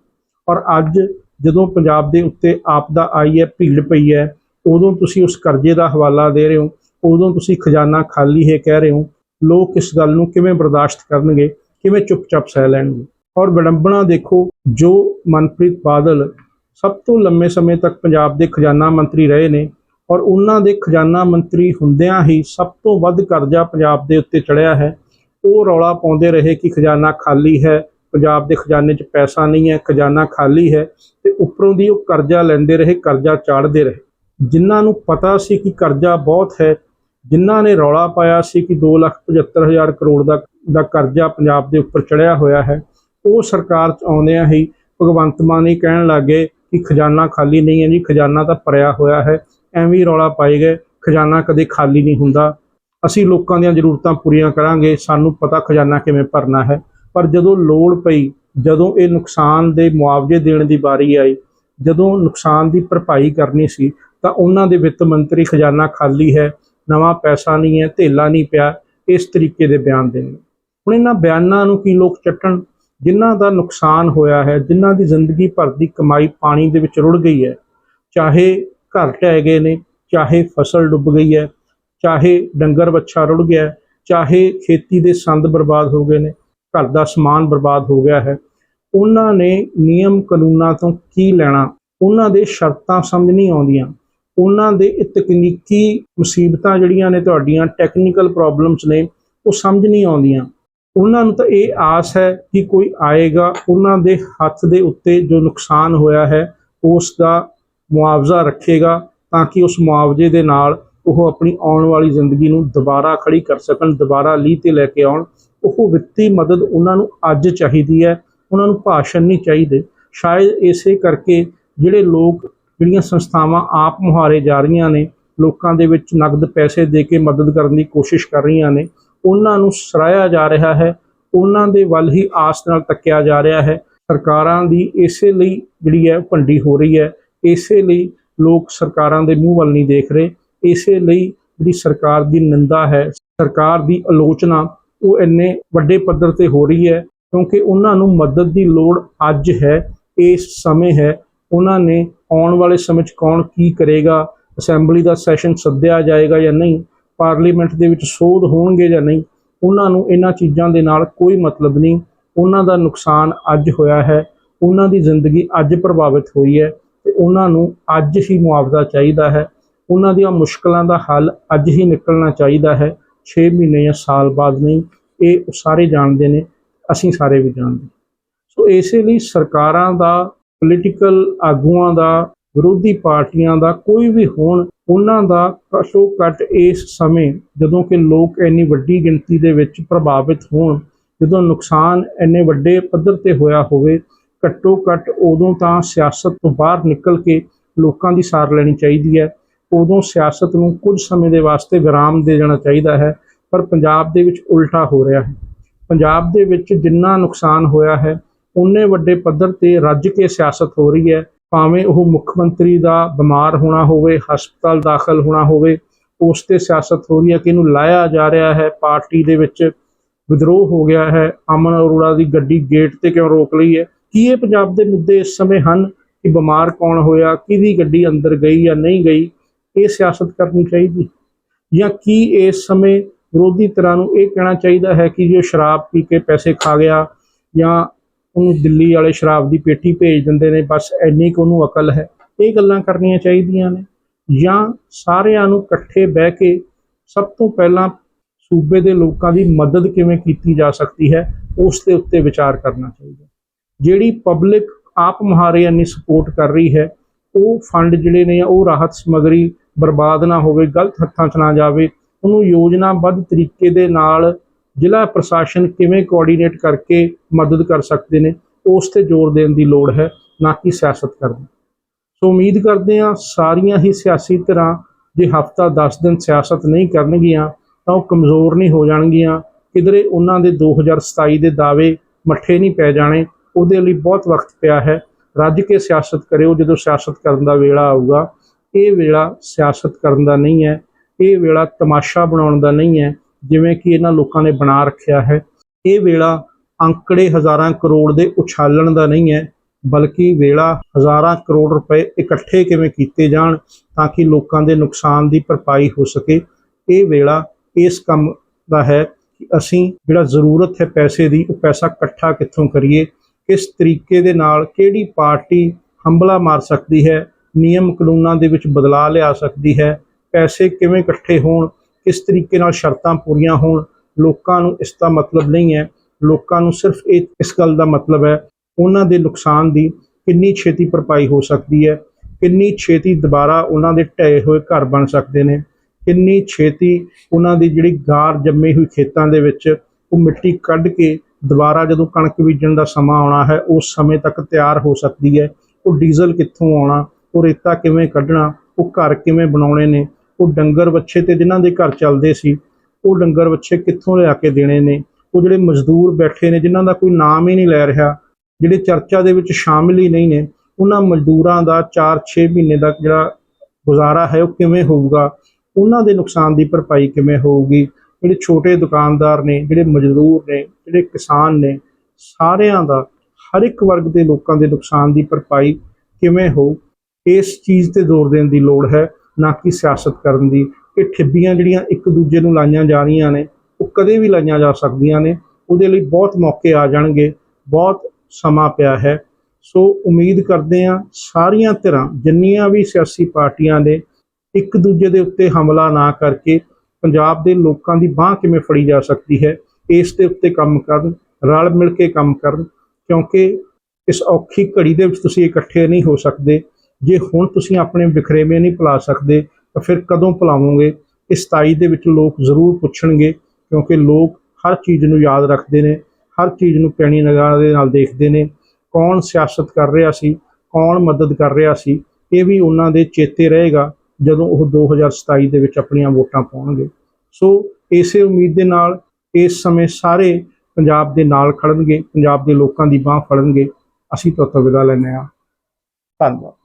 ਔਰ ਅੱਜ ਜਦੋਂ ਪੰਜਾਬ ਦੇ ਉੱਤੇ ਆਪਦਾ ਆਈ ਹੈ, ਭੀੜ ਪਈ ਹੈ, ਉਦੋਂ ਤੁਸੀਂ ਉਸ ਕਰਜ਼ੇ ਦਾ ਹਵਾਲਾ ਦੇ ਰਹੇ ਹੋ, ਉਦੋਂ ਤੁਸੀਂ ਖਜ਼ਾਨਾ ਖਾਲੀ ਹੈ ਕਹਿ ਰਹੇ ਹੋ, ਲੋਕ ਇਸ ਗੱਲ ਨੂੰ ਕਿਵੇਂ ਬਰਦਾਸ਼ਤ ਕਰਨਗੇ, ਕਿਵੇਂ ਚੁੱਪਚਾਪ ਸਹਿ ਲੈਣਗੇ? ਔਰ ਵਿਡੰਬਣਾ ਦੇਖੋ, ਜੋ ਮਨਪ੍ਰੀਤ ਬਾਦਲ ਸਭ ਤੋਂ ਲੰਮੇ ਸਮੇਂ ਤੱਕ ਪੰਜਾਬ ਦੇ ਖਜ਼ਾਨਾ ਮੰਤਰੀ ਰਹੇ ਨੇ, ਔਰ ਉਹਨਾਂ ਦੇ ਖਜ਼ਾਨਾ ਮੰਤਰੀ ਹੁੰਦਿਆਂ ਹੀ ਸਭ ਤੋਂ ਵੱਧ ਕਰਜ਼ਾ ਪੰਜਾਬ ਦੇ ਉੱਤੇ ਚੜਿਆ ਹੈ, ਉਹ ਰੌਲਾ ਪਾਉਂਦੇ ਰਹੇ ਕਿ ਖਜ਼ਾਨਾ ਖਾਲੀ ਹੈ ਪੰਜਾਬ ਦੇ ਖਜ਼ਾਨੇ 'ਚ ਪੈਸਾ ਨਹੀਂ ਹੈ, ਖਜ਼ਾਨਾ ਖਾਲੀ ਹੈ ਤੇ ਉੱਪਰੋਂ ਦੀ ਉਹ ਕਰਜ਼ਾ ਲੈਂਦੇ ਰਹੇ, ਕਰਜ਼ਾ ਚਾੜਦੇ ਰਹੇ। ਜਿਨ੍ਹਾਂ ਨੂੰ ਪਤਾ ਸੀ ਕਿ ਕਰਜ਼ਾ ਬਹੁਤ ਹੈ, ਜਿਨ੍ਹਾਂ ਨੇ ਰੌਲਾ ਪਾਇਆ ਸੀ ਕਿ 275000 ਕਰੋੜ ਦਾ ਦਾ ਕਰਜ਼ਾ ਪੰਜਾਬ ਦੇ ਉੱਪਰ ਚੜਿਆ ਹੋਇਆ ਹੈ, ਉਹ ਸਰਕਾਰ ਚ ਆਉਂਦਿਆਂ ਹੀ ਭਗਵੰਤ ਮਾਨ ਹੀ ਕਹਿਣ ਲੱਗੇ ਕਿ ਖਜ਼ਾਨਾ ਖਾਲੀ ਨਹੀਂ ਹੈ ਜੀ, ਖਜ਼ਾਨਾ ਤਾਂ ਭਰਿਆ ਹੋਇਆ ਹੈ, ਐਵੇਂ ਰੌਲਾ ਪਾਏ ਗਏ, ਖਜ਼ਾਨਾ ਕਦੇ ਖਾਲੀ ਨਹੀਂ ਹੁੰਦਾ। ਅਸੀਂ ਲੋਕਾਂ ਦੀਆਂ ਜ਼ਰੂਰਤਾਂ ਪੂਰੀਆਂ ਕਰਾਂਗੇ, ਸਾਨੂੰ ਪਤਾ ਖਜ਼ਾਨਾ ਕਿਵੇਂ ਭਰਨਾ ਹੈ। ਪਰ ਜਦੋਂ ਲੋੜ ਪਈ, ਜਦੋਂ ਇਹ ਨੁਕਸਾਨ ਦੇ ਮੁਆਵਜ਼ੇ ਦੇਣ ਦੀ ਵਾਰੀ ਆਈ, ਜਦੋਂ ਨੁਕਸਾਨ ਦੀ ਭਰਪਾਈ ਕਰਨੀ ਸੀ, ਤਾਂ ਉਹਨਾਂ ਦੇ ਵਿੱਤ ਮੰਤਰੀ ਖਜ਼ਾਨਾ ਖਾਲੀ ਹੈ, ਨਵਾਂ ਪੈਸਾ ਨਹੀਂ ਹੈ, ਧੇਲਾ ਨਹੀਂ ਪਿਆ, ਇਸ ਤਰੀਕੇ ਦੇ ਬਿਆਨ ਦੇਣ। ਹੁਣ ਇਹਨਾਂ ਬਿਆਨਾਂ ਨੂੰ ਕੀ ਲੋਕ ਚੱਟਣ? ਜਿਨ੍ਹਾਂ ਦਾ ਨੁਕਸਾਨ ਹੋਇਆ ਹੈ, ਜਿਨ੍ਹਾਂ ਦੀ ਜ਼ਿੰਦਗੀ ਭਰ ਦੀ ਕਮਾਈ ਪਾਣੀ ਦੇ ਵਿੱਚ ਰੁੜ ਗਈ ਹੈ, ਚਾਹੇ ਘਰ ਢਹਿ ਗਏ ਨੇ, ਚਾਹੇ ਫਸਲ ਡੁੱਬ ਗਈ ਹੈ, ਚਾਹੇ ਡੰਗਰ ਵੱਛਾ ਰੁੜ ਗਿਆ ਚਾਹੇ ਖੇਤੀ ਦੇ ਸੰਦ ਬਰਬਾਦ ਹੋ ਗਏ ਨੇ ਘਰ ਦਾ ਸਮਾਨ ਬਰਬਾਦ ਹੋ ਗਿਆ ਹੈ। ਉਹਨਾਂ ਨੇ ਨਿਯਮ ਕਾਨੂੰਨਾਂ ਤੋਂ ਕੀ ਲੈਣਾ? ਉਹਨਾਂ ਦੇ ਸ਼ਰਤਾਂ ਸਮਝ ਨਹੀਂ ਆਉਂਦੀਆਂ। ਉਹਨਾਂ ਦੇ ਇਹ ਤਕਨੀਕੀ ਮੁਸੀਬਤਾਂ ਜਿਹੜੀਆਂ ਨੇ ਤੁਹਾਡੀਆਂ ਟੈਕਨੀਕਲ ਪ੍ਰੋਬਲਮਸ ਨੇ, ਉਹ ਸਮਝ ਨਹੀਂ ਆਉਂਦੀਆਂ। ਉਹਨਾਂ ਨੂੰ ਤਾਂ ਇਹ ਆਸ ਹੈ ਕਿ ਕੋਈ ਆਏਗਾ ਉਹਨਾਂ ਦੇ ਹੱਥ ਦੇ ਉੱਤੇ ਜੋ ਨੁਕਸਾਨ ਹੋਇਆ ਹੈ, ਉਸ ਦਾ ਮੁਆਵਜ਼ਾ ਰੱਖੇਗਾ ਤਾਂ ਕਿ ਉਸ ਮੁਆਵਜ਼ੇ ਦੇ ਨਾਲ ਉਹ ਆਪਣੀ ਆਉਣ ਵਾਲੀ ਜ਼ਿੰਦਗੀ ਨੂੰ ਦੁਬਾਰਾ ਖੜੀ ਕਰ ਸਕਣ, ਦੁਬਾਰਾ ਲੀਹ ਤੇ ਲੈ ਕੇ ਆਉਣ। ਉਹ ਵਿੱਤੀ ਮਦਦ ਉਹਨਾਂ ਨੂੰ ਅੱਜ ਚਾਹੀਦੀ ਹੈ, ਉਹਨਾਂ ਨੂੰ ਭਾਸ਼ਣ ਨਹੀਂ ਚਾਹੀਦੇ। ਸ਼ਾਇਦ ਇਸੇ ਕਰਕੇ ਜਿਹੜੇ ਲੋਕ, ਜਿਹੜੀਆਂ ਸੰਸਥਾਵਾਂ ਆਪ ਮੁਹਾਰੇ ਜਾ ਰਹੀਆਂ ਨੇ, ਲੋਕਾਂ ਦੇ ਵਿੱਚ ਨਗਦ ਪੈਸੇ ਦੇ ਕੇ ਮਦਦ ਕਰਨ ਦੀ ਕੋਸ਼ਿਸ਼ ਕਰ ਰਹੀਆਂ ਨੇ, ਉਹਨਾਂ ਨੂੰ ਸਰਾਇਆ ਜਾ ਰਿਹਾ ਹੈ, ਉਹਨਾਂ ਦੇ ਵੱਲ ਹੀ ਆਸ ਨਾਲ ਤੱਕਿਆ ਜਾ ਰਿਹਾ ਹੈ। ਸਰਕਾਰਾਂ ਦੀ ਇਸੇ ਲਈ ਜਿਹੜੀ ਹੈ ਭੰਡੀ ਹੋ ਰਹੀ ਹੈ। ਇਸੇ ਲਈ ਲੋਕ ਸਰਕਾਰਾਂ ਦੇ ਮੂੰਹ ਵੱਲ ਨਹੀਂ ਦੇਖ ਰਹੇ। ਇਸੇ ਲਈ ਜਿਹੜੀ ਸਰਕਾਰ ਦੀ ਨਿੰਦਾ ਹੈ, ਸਰਕਾਰ ਦੀ ਆਲੋਚਨਾ ਉਹ ਇੰਨੇ ਵੱਡੇ ਪੱਧਰ ਤੇ ਹੋ ਰਹੀ ਹੈ, ਕਿਉਂਕਿ ਉਹਨਾਂ ਨੂੰ ਮਦਦ ਦੀ ਲੋੜ ਅੱਜ ਹੈ ਇਸ ਸਮੇਂ ਹੈ। ਉਹਨਾਂ ਨੇ ਆਉਣ ਵਾਲੇ ਸਮੇਂ 'ਚ ਕੌਣ ਕੀ ਕਰੇਗਾ, ਅਸੈਂਬਲੀ ਦਾ ਸੈਸ਼ਨ ਸੱਦਿਆ ਜਾਏਗਾ ਜਾਂ ਨਹੀਂ, ਪਾਰਲੀਮੈਂਟ ਦੇ ਵਿੱਚ ਸੋਧ ਹੋਣਗੇ ਜਾਂ ਨਹੀਂ, ਉਹਨਾਂ ਨੂੰ ਇਹਨਾਂ ਚੀਜ਼ਾਂ ਦੇ ਨਾਲ ਕੋਈ ਮਤਲਬ ਨਹੀਂ। ਉਹਨਾਂ ਦਾ ਨੁਕਸਾਨ ਅੱਜ ਹੋਇਆ ਹੈ, ਉਹਨਾਂ ਦੀ ਜ਼ਿੰਦਗੀ ਅੱਜ ਪ੍ਰਭਾਵਿਤ ਹੋਈ ਹੈ ਤੇ ਉਹਨਾਂ ਨੂੰ ਅੱਜ ਹੀ ਮੁਆਵਜ਼ਾ ਚਾਹੀਦਾ ਹੈ। ਉਹਨਾਂ ਦੀਆਂ ਮੁਸ਼ਕਲਾਂ ਦਾ ਹੱਲ ਅੱਜ ਹੀ ਨਿਕਲਣਾ ਚਾਹੀਦਾ ਹੈ। 6 ਮਹੀਨੇ ਜਾਂ ਸਾਲ ਬਾਅਦ ਨਹੀਂ, ਇਹ ਸਾਰੇ ਜਾਣਦੇ ਨੇ, ਅਸੀਂ ਸਾਰੇ ਵੀ ਜਾਣਦੇ ਸੋ ਇਸੇ ਲਈ ਸਰਕਾਰਾਂ ਦਾ ਪੋਲੀਟੀਕਲ ਆਗੂਆਂ ਦਾ, ਵਿਰੋਧੀ ਪਾਰਟੀਆਂ ਦਾ ਕੋਈ ਵੀ ਹੋਣ, ਉਹਨਾਂ ਦਾ ਘੱਟੋ ਘੱਟ ਇਸ ਸਮੇਂ ਜਦੋਂ ਕਿ ਲੋਕ ਇੰਨੀ ਵੱਡੀ ਗਿਣਤੀ ਦੇ ਵਿੱਚ ਪ੍ਰਭਾਵਿਤ ਹੋਣ, ਜਦੋਂ ਨੁਕਸਾਨ ਇੰਨੇ ਵੱਡੇ ਪੱਧਰ ਤੇ ਹੋਇਆ ਹੋਵੇ, ਘੱਟੋ ਘੱਟ ਉਦੋਂ ਤਾਂ ਸਿਆਸਤ ਤੋਂ ਬਾਹਰ ਨਿਕਲ ਕੇ ਲੋਕਾਂ ਦੀ ਸਾਰ ਲੈਣੀ ਚਾਹੀਦੀ ਹੈ। ਉਦੋਂ ਸਿਆਸਤ ਨੂੰ ਕੁਝ ਸਮੇਂ ਦੇ ਵਾਸਤੇ ਵਿਰਾਮ ਦੇ ਦੇਣਾ ਚਾਹੀਦਾ ਹੈ, ਪਰ ਪੰਜਾਬ ਦੇ ਵਿੱਚ ਉਲਟਾ ਹੋ ਰਿਹਾ ਹੈ। ਪੰਜਾਬ ਦੇ ਵਿੱਚ ਜਿੰਨਾ ਨੁਕਸਾਨ ਹੋਇਆ ਹੈ ਉਨੇ ਵੱਡੇ ਪੱਧਰ ਤੇ ਰੱਜ ਕੇ ਸਿਆਸਤ ਹੋ ਰਹੀ ਹੈ। ਭਾਵੇਂ ਉਹ ਮੁੱਖ ਮੰਤਰੀ ਦਾ ਬਿਮਾਰ ਹੋਣਾ ਹੋਵੇ, ਹਸਪਤਾਲ ਦਾਖਲ ਹੋਣਾ ਹੋਵੇ, ਉਸ ਤੇ ਸਿਆਸਤ ਹੋ ਰਹੀ ਹੈ ਕਿ ਇਹਨੂੰ ਲਾਇਆ ਜਾ ਰਿਹਾ ਹੈ। ਪਾਰਟੀ ਦੇ ਵਿੱਚ ਵਿਦਰੋਹ ਹੋ ਗਿਆ ਹੈ। ਅਮਨ ਅਰੋੜਾ ਦੀ ਗੱਡੀ ਗੇਟ ਤੇ ਕਿਉਂ ਰੋਕ ਲਈ ਹੈ? ਕੀ ਇਹ ਪੰਜਾਬ ਦੇ ਮੁੱਦੇ ਇਸ ਸਮੇਂ ਹਨ ਕਿ ਬਿਮਾਰ ਕੌਣ ਹੋਇਆ, ਕਿਹਦੀ ਗੱਡੀ ਅੰਦਰ ਗਈ ਜਾਂ ਨਹੀਂ ਗਈ? ਇਹ ਸਿਆਸਤ ਕਰਨੀ ਚਾਹੀਦੀ ਜਾਂ ਕੀ ਇਸ ਸਮੇਂ ਵਿਰੋਧੀ ਧਿਰਾਂ ਨੂੰ ਇਹ ਕਹਿਣਾ ਚਾਹੀਦਾ ਹੈ ਕਿ ਜੋ ਸ਼ਰਾਬ ਪੀ ਕੇ ਪੈਸੇ ਖਾ ਗਿਆ ਜਾਂ ਉਹਨੂੰ ਦਿੱਲੀ ਵਾਲੇ ਸ਼ਰਾਬ ਦੀ ਪੇਟੀ ਭੇਜ ਦਿੰਦੇ ਨੇ, ਬਸ ਇੰਨੀ ਕੁ ਉਹਨੂੰ ਅਕਲ ਹੈ। ਇਹ ਗੱਲਾਂ ਕਰਨੀਆਂ ਚਾਹੀਦੀਆਂ ਨੇ। ਜਾਂ ਸਾਰਿਆਂ ਨੂੰ ਇਕੱਠੇ ਬਹਿ ਕੇ ਸਭ ਤੋਂ ਪਹਿਲਾਂ ਸੂਬੇ ਦੇ ਲੋਕਾਂ ਦੀ ਮਦਦ ਕਿਵੇਂ ਕੀਤੀ ਜਾ ਸਕਦੀ ਹੈ, ਉਸ ਦੇ ਉੱਤੇ ਵਿਚਾਰ ਕਰਨਾ ਚਾਹੀਦਾ। ਜਿਹੜੀ ਪਬਲਿਕ ਆਪ ਮੁਹਾਰੇ ਇੰਨੀ ਸਪੋਰਟ ਕਰ ਰਹੀ ਹੈ ਉਹ ਫੰਡ ਜਿਹੜੇ ਨੇ ਉਹ ਰਾਹਤ ਸਮਗਰੀ ਬਰਬਾਦ ਨਾ ਹੋਵੇ, ਗਲਤ ਹੱਥਾਂ 'ਚ ਨਾ ਜਾਵੇ, ਉਹਨੂੰ ਯੋਜਨਾਬੱਧ ਤਰੀਕੇ ਦੇ ਨਾਲ ਜ਼ਿਲ੍ਹਾ ਪ੍ਰਸ਼ਾਸਨ ਕਿਵੇਂ ਕੋਆਰਡੀਨੇਟ ਕਰਕੇ ਮਦਦ ਕਰ ਸਕਦੇ ਨੇ, ਉਸ ਤੇ ਜ਼ੋਰ ਦੇਣ ਦੀ ਲੋੜ ਹੈ, ਨਾ ਕਿ ਸਿਆਸਤ ਕਰਨੀ ਸੋ ਉਮੀਦ ਕਰਦੇ ਹਾਂ ਸਾਰੀਆਂ ਹੀ ਸਿਆਸੀ ਧਿਰਾਂ ਜੇ ਹਫਤਾ 10 ਦਿਨ ਸਿਆਸਤ ਨਹੀਂ ਕਰਨਗੀਆਂ, ਤਾਂ ਉਹ ਕਮਜ਼ੋਰ ਨਹੀਂ ਹੋ ਜਾਣਗੀਆਂ, ਕਿਧਰੇ ਉਹਨਾਂ ਦੇ 2027 ਦੇ ਦਾਅਵੇ ਮੱਠੇ ਨਹੀਂ ਪੈ ਜਾਣੇ, ਉਹਦੇ ਲਈ ਬਹੁਤ ਵਕਤ ਪਿਆ ਹੈ। ਰੱਜ ਕੇ ਸਿਆਸਤ ਕਰਿਓ। ਜਦੋਂ ਸਿਆਸਤ ਕਰਨ ਦਾ ਵੇਲਾ ਆਊਗਾ, ਇਹ ਵੇਲਾ ਸਿਆਸਤ ਕਰਨ ਦਾ ਨਹੀਂ ਹੈ। ਇਹ ਵੇਲਾ ਤਮਾਸ਼ਾ ਬਣਾਉਣ ਦਾ ਨਹੀਂ ਹੈ, ਜਿਵੇਂ ਕਿ ਇਹਨਾਂ ਲੋਕਾਂ ਨੇ ਬਣਾ ਰੱਖਿਆ ਹੈ। ਇਹ ਵੇਲਾ ਅੰਕੜੇ ਹਜ਼ਾਰਾਂ ਕਰੋੜ ਦੇ ਉਛਾਲਣ ਦਾ ਨਹੀਂ ਹੈ, ਬਲਕਿ ਵੇਲਾ ਹਜ਼ਾਰਾਂ ਕਰੋੜ ਰੁਪਏ ਇਕੱਠੇ ਕਿਵੇਂ ਕੀਤੇ ਜਾਣ ਤਾਂ ਕਿ ਲੋਕਾਂ ਦੇ ਨੁਕਸਾਨ ਦੀ ਭਰਪਾਈ ਹੋ ਸਕੇ। ਇਹ ਵੇਲਾ ਇਸ ਕੰਮ ਦਾ ਹੈ ਕਿ ਅਸੀਂ ਜਿਹੜਾ ਜ਼ਰੂਰਤ ਹੈ ਪੈਸੇ ਦੀ, ਉਹ ਪੈਸਾ ਇਕੱਠਾ ਕਿੱਥੋਂ ਕਰੀਏ? ਕਿਸ ਤਰੀਕੇ ਦੇ ਨਾਲ ਕਿਹੜੀ ਪਾਰਟੀ ਹੰਬਲਾ ਮਾਰ ਸਕਦੀ ਹੈ, ਨਿਯਮ ਕਾਨੂੰਨਾਂ ਦੇ ਵਿੱਚ ਬਦਲਾਅ ਲਿਆ ਸਕਦੀ ਹੈ, ਪੈਸੇ ਕਿਵੇਂ ਇਕੱਠੇ ਹੋਣ, ਕਿਸ ਤਰੀਕੇ ਨਾਲ ਸ਼ਰਤਾਂ ਪੂਰੀਆਂ ਹੋਣ, ਲੋਕਾਂ ਨੂੰ ਇਸ ਦਾ ਮਤਲਬ ਨਹੀਂ ਹੈ। ਲੋਕਾਂ ਨੂੰ ਸਿਰਫ ਇਹ ਇਸ ਗੱਲ ਦਾ ਮਤਲਬ ਹੈ, ਉਹਨਾਂ ਦੇ ਨੁਕਸਾਨ ਦੀ ਕਿੰਨੀ ਛੇਤੀ ਭਰਪਾਈ ਹੋ ਸਕਦੀ ਹੈ, ਕਿੰਨੀ ਛੇਤੀ ਦੁਬਾਰਾ ਉਹਨਾਂ ਦੇ ਢਏ ਹੋਏ ਘਰ ਬਣ ਸਕਦੇ ਨੇ, ਕਿੰਨੀ ਛੇਤੀ ਉਹਨਾਂ ਦੀ ਜਿਹੜੀ ਗਾਰ ਜੰਮੀ ਹੋਈ ਖੇਤਾਂ ਦੇ ਵਿੱਚ ਉਹ ਮਿੱਟੀ ਕੱਢ ਕੇ ਦੁਬਾਰਾ ਜਦੋਂ ਕਣਕ ਬੀਜਣ ਦਾ ਸਮਾਂ ਆਉਣਾ ਹੈ, ਉਸ ਸਮੇਂ ਤੱਕ ਤਿਆਰ ਹੋ ਸਕਦੀ ਹੈ। ਉਹ ਡੀਜ਼ਲ ਕਿੱਥੋਂ ਆਉਣਾ, ਉਹ ਰੇਤਾ ਕਿਵੇਂ ਕੱਢਣਾ, ਉਹ ਘਰ ਕਿਵੇਂ ਬਣਾਉਣੇ ਨੇ, ਉਹ ਡੰਗਰ ਵੱਛੇ ਤੇ ਜਿਨ੍ਹਾਂ ਦੇ ਘਰ ਚੱਲਦੇ ਸੀ, ਉਹ ਡੰਗਰ ਵੱਛੇ ਕਿੱਥੋਂ ਲਿਆ ਕੇ ਦੇਣੇ ਨੇ, ਉਹ ਜਿਹੜੇ ਮਜ਼ਦੂਰ ਬੈਠੇ ਨੇ, ਜਿਨ੍ਹਾਂ ਦਾ ਕੋਈ ਨਾਮ ਹੀ ਨਹੀਂ ਲੈ ਰਿਹਾ, ਜਿਹੜੇ ਚਰਚਾ ਦੇ ਵਿੱਚ ਸ਼ਾਮਿਲ ਹੀ ਨਹੀਂ ਨੇ, ਉਹਨਾਂ ਮਜ਼ਦੂਰਾਂ ਦਾ 4-6 ਮਹੀਨੇ ਦਾ ਜਿਹੜਾ ਗੁਜ਼ਾਰਾ ਹੈ, ਉਹ ਕਿਵੇਂ ਹੋਊਗਾ? ਉਹਨਾਂ ਦੇ ਨੁਕਸਾਨ ਦੀ ਭਰਪਾਈ ਕਿਵੇਂ ਹੋਊਗੀ? ਜਿਹੜੇ ਛੋਟੇ ਦੁਕਾਨਦਾਰ ਨੇ, ਜਿਹੜੇ ਮਜ਼ਦੂਰ ਨੇ, ਜਿਹੜੇ ਕਿਸਾਨ ਨੇ, ਸਾਰਿਆਂ ਦਾ ਹਰ ਇੱਕ ਵਰਗ ਦੇ ਲੋਕਾਂ ਦੇ ਨੁਕਸਾਨ ਦੀ ਭਰਪਾਈ ਕਿਵੇਂ ਹੋ, ਇਸ ਚੀਜ਼ ਤੇ ਜ਼ੋਰ ਦੇਣ ਦੀ ਲੋੜ ਹੈ, ਨਾ ਕਿ ਸਿਆਸਤ ਕਰਨ ਦੀ। ਇਹ ਠਿੱਬੀਆਂ ਜਿਹੜੀਆਂ ਇੱਕ ਦੂਜੇ ਨੂੰ ਲਾਈਆਂ ਜਾ ਰਹੀਆਂ ਨੇ, ਉਹ ਕਦੇ ਵੀ ਲਾਈਆਂ ਜਾ ਸਕਦੀਆਂ ਨੇ। ਉਹਦੇ ਲਈ ਬਹੁਤ ਮੌਕੇ ਆ ਜਾਣਗੇ, ਬਹੁਤ ਸਮਾਂ ਪਿਆ ਹੈ। ਸੋ ਉਮੀਦ ਕਰਦੇ ਹਾਂ ਸਾਰੀਆਂ ਧਿਰਾਂ, ਜਿੰਨੀਆਂ ਵੀ ਸਿਆਸੀ ਪਾਰਟੀਆਂ ਨੇ, ਇੱਕ ਦੂਜੇ ਦੇ ਉੱਤੇ ਹਮਲਾ ਨਾ ਕਰਕੇ ਪੰਜਾਬ ਦੇ ਲੋਕਾਂ ਦੀ ਬਾਹ ਕਿਵੇਂ ਫੜੀ ਜਾ ਸਕਦੀ ਹੈ, ਇਸ ਦੇ ਉੱਤੇ ਕੰਮ ਕਰਨ, ਰਲ ਮਿਲ ਕੇ ਕੰਮ ਕਰਨ, ਕਿਉਂਕਿ ਇਸ ਔਖੀ ਘੜੀ ਦੇ ਵਿੱਚ ਤੁਸੀਂ ਇਕੱਠੇ ਨਹੀਂ ਹੋ ਸਕਦੇ, ਜੇ ਹੁਣ ਤੁਸੀਂ ਆਪਣੇ ਵਿਖਰੇਵੇਂ ਨਹੀਂ ਭੁਲਾ ਸਕਦੇ, ਤਾਂ ਫਿਰ ਕਦੋਂ ਭੁਲਾਵੋਗੇ? ਇਸ 27 ਦੇ ਵਿੱਚ ਲੋਕ ਜ਼ਰੂਰ ਪੁੱਛਣਗੇ, ਕਿਉਂਕਿ ਲੋਕ ਹਰ ਚੀਜ਼ ਨੂੰ ਯਾਦ ਰੱਖਦੇ ਨੇ, ਹਰ ਚੀਜ਼ ਨੂੰ ਪੈਣੀ ਨਿਗਾਹ ਦੇ ਨਾਲ ਦੇਖਦੇ ਨੇ, ਕੌਣ ਸਿਆਸਤ ਕਰ ਰਿਹਾ ਸੀ, ਕੌਣ ਮਦਦ ਕਰ ਰਿਹਾ ਸੀ, ਇਹ ਵੀ ਉਹਨਾਂ ਦੇ ਚੇਤੇ ਰਹੇਗਾ। ਜਦੋਂ ਉਹ 2027 ਦੇ ਵਿੱਚ ਆਪਣੀਆਂ ਵੋਟਾਂ ਪਾਉਣਗੇ। ਸੋ ਇਸੇ ਉਮੀਦ ਦੇ ਨਾਲ ਇਸ ਸਮੇਂ ਸਾਰੇ ਪੰਜਾਬ ਦੇ ਨਾਲ ਖੜਨਗੇ, ਪੰਜਾਬ ਦੇ ਲੋਕਾਂ ਦੀ ਬਾਹ ਫੜਨਗੇ। ਅਸੀਂ ਤੁਹਾਡੇ ਵਿਦਾ ਲੈਂਦੇ ਹਾਂ। ਧੰਨਵਾਦ।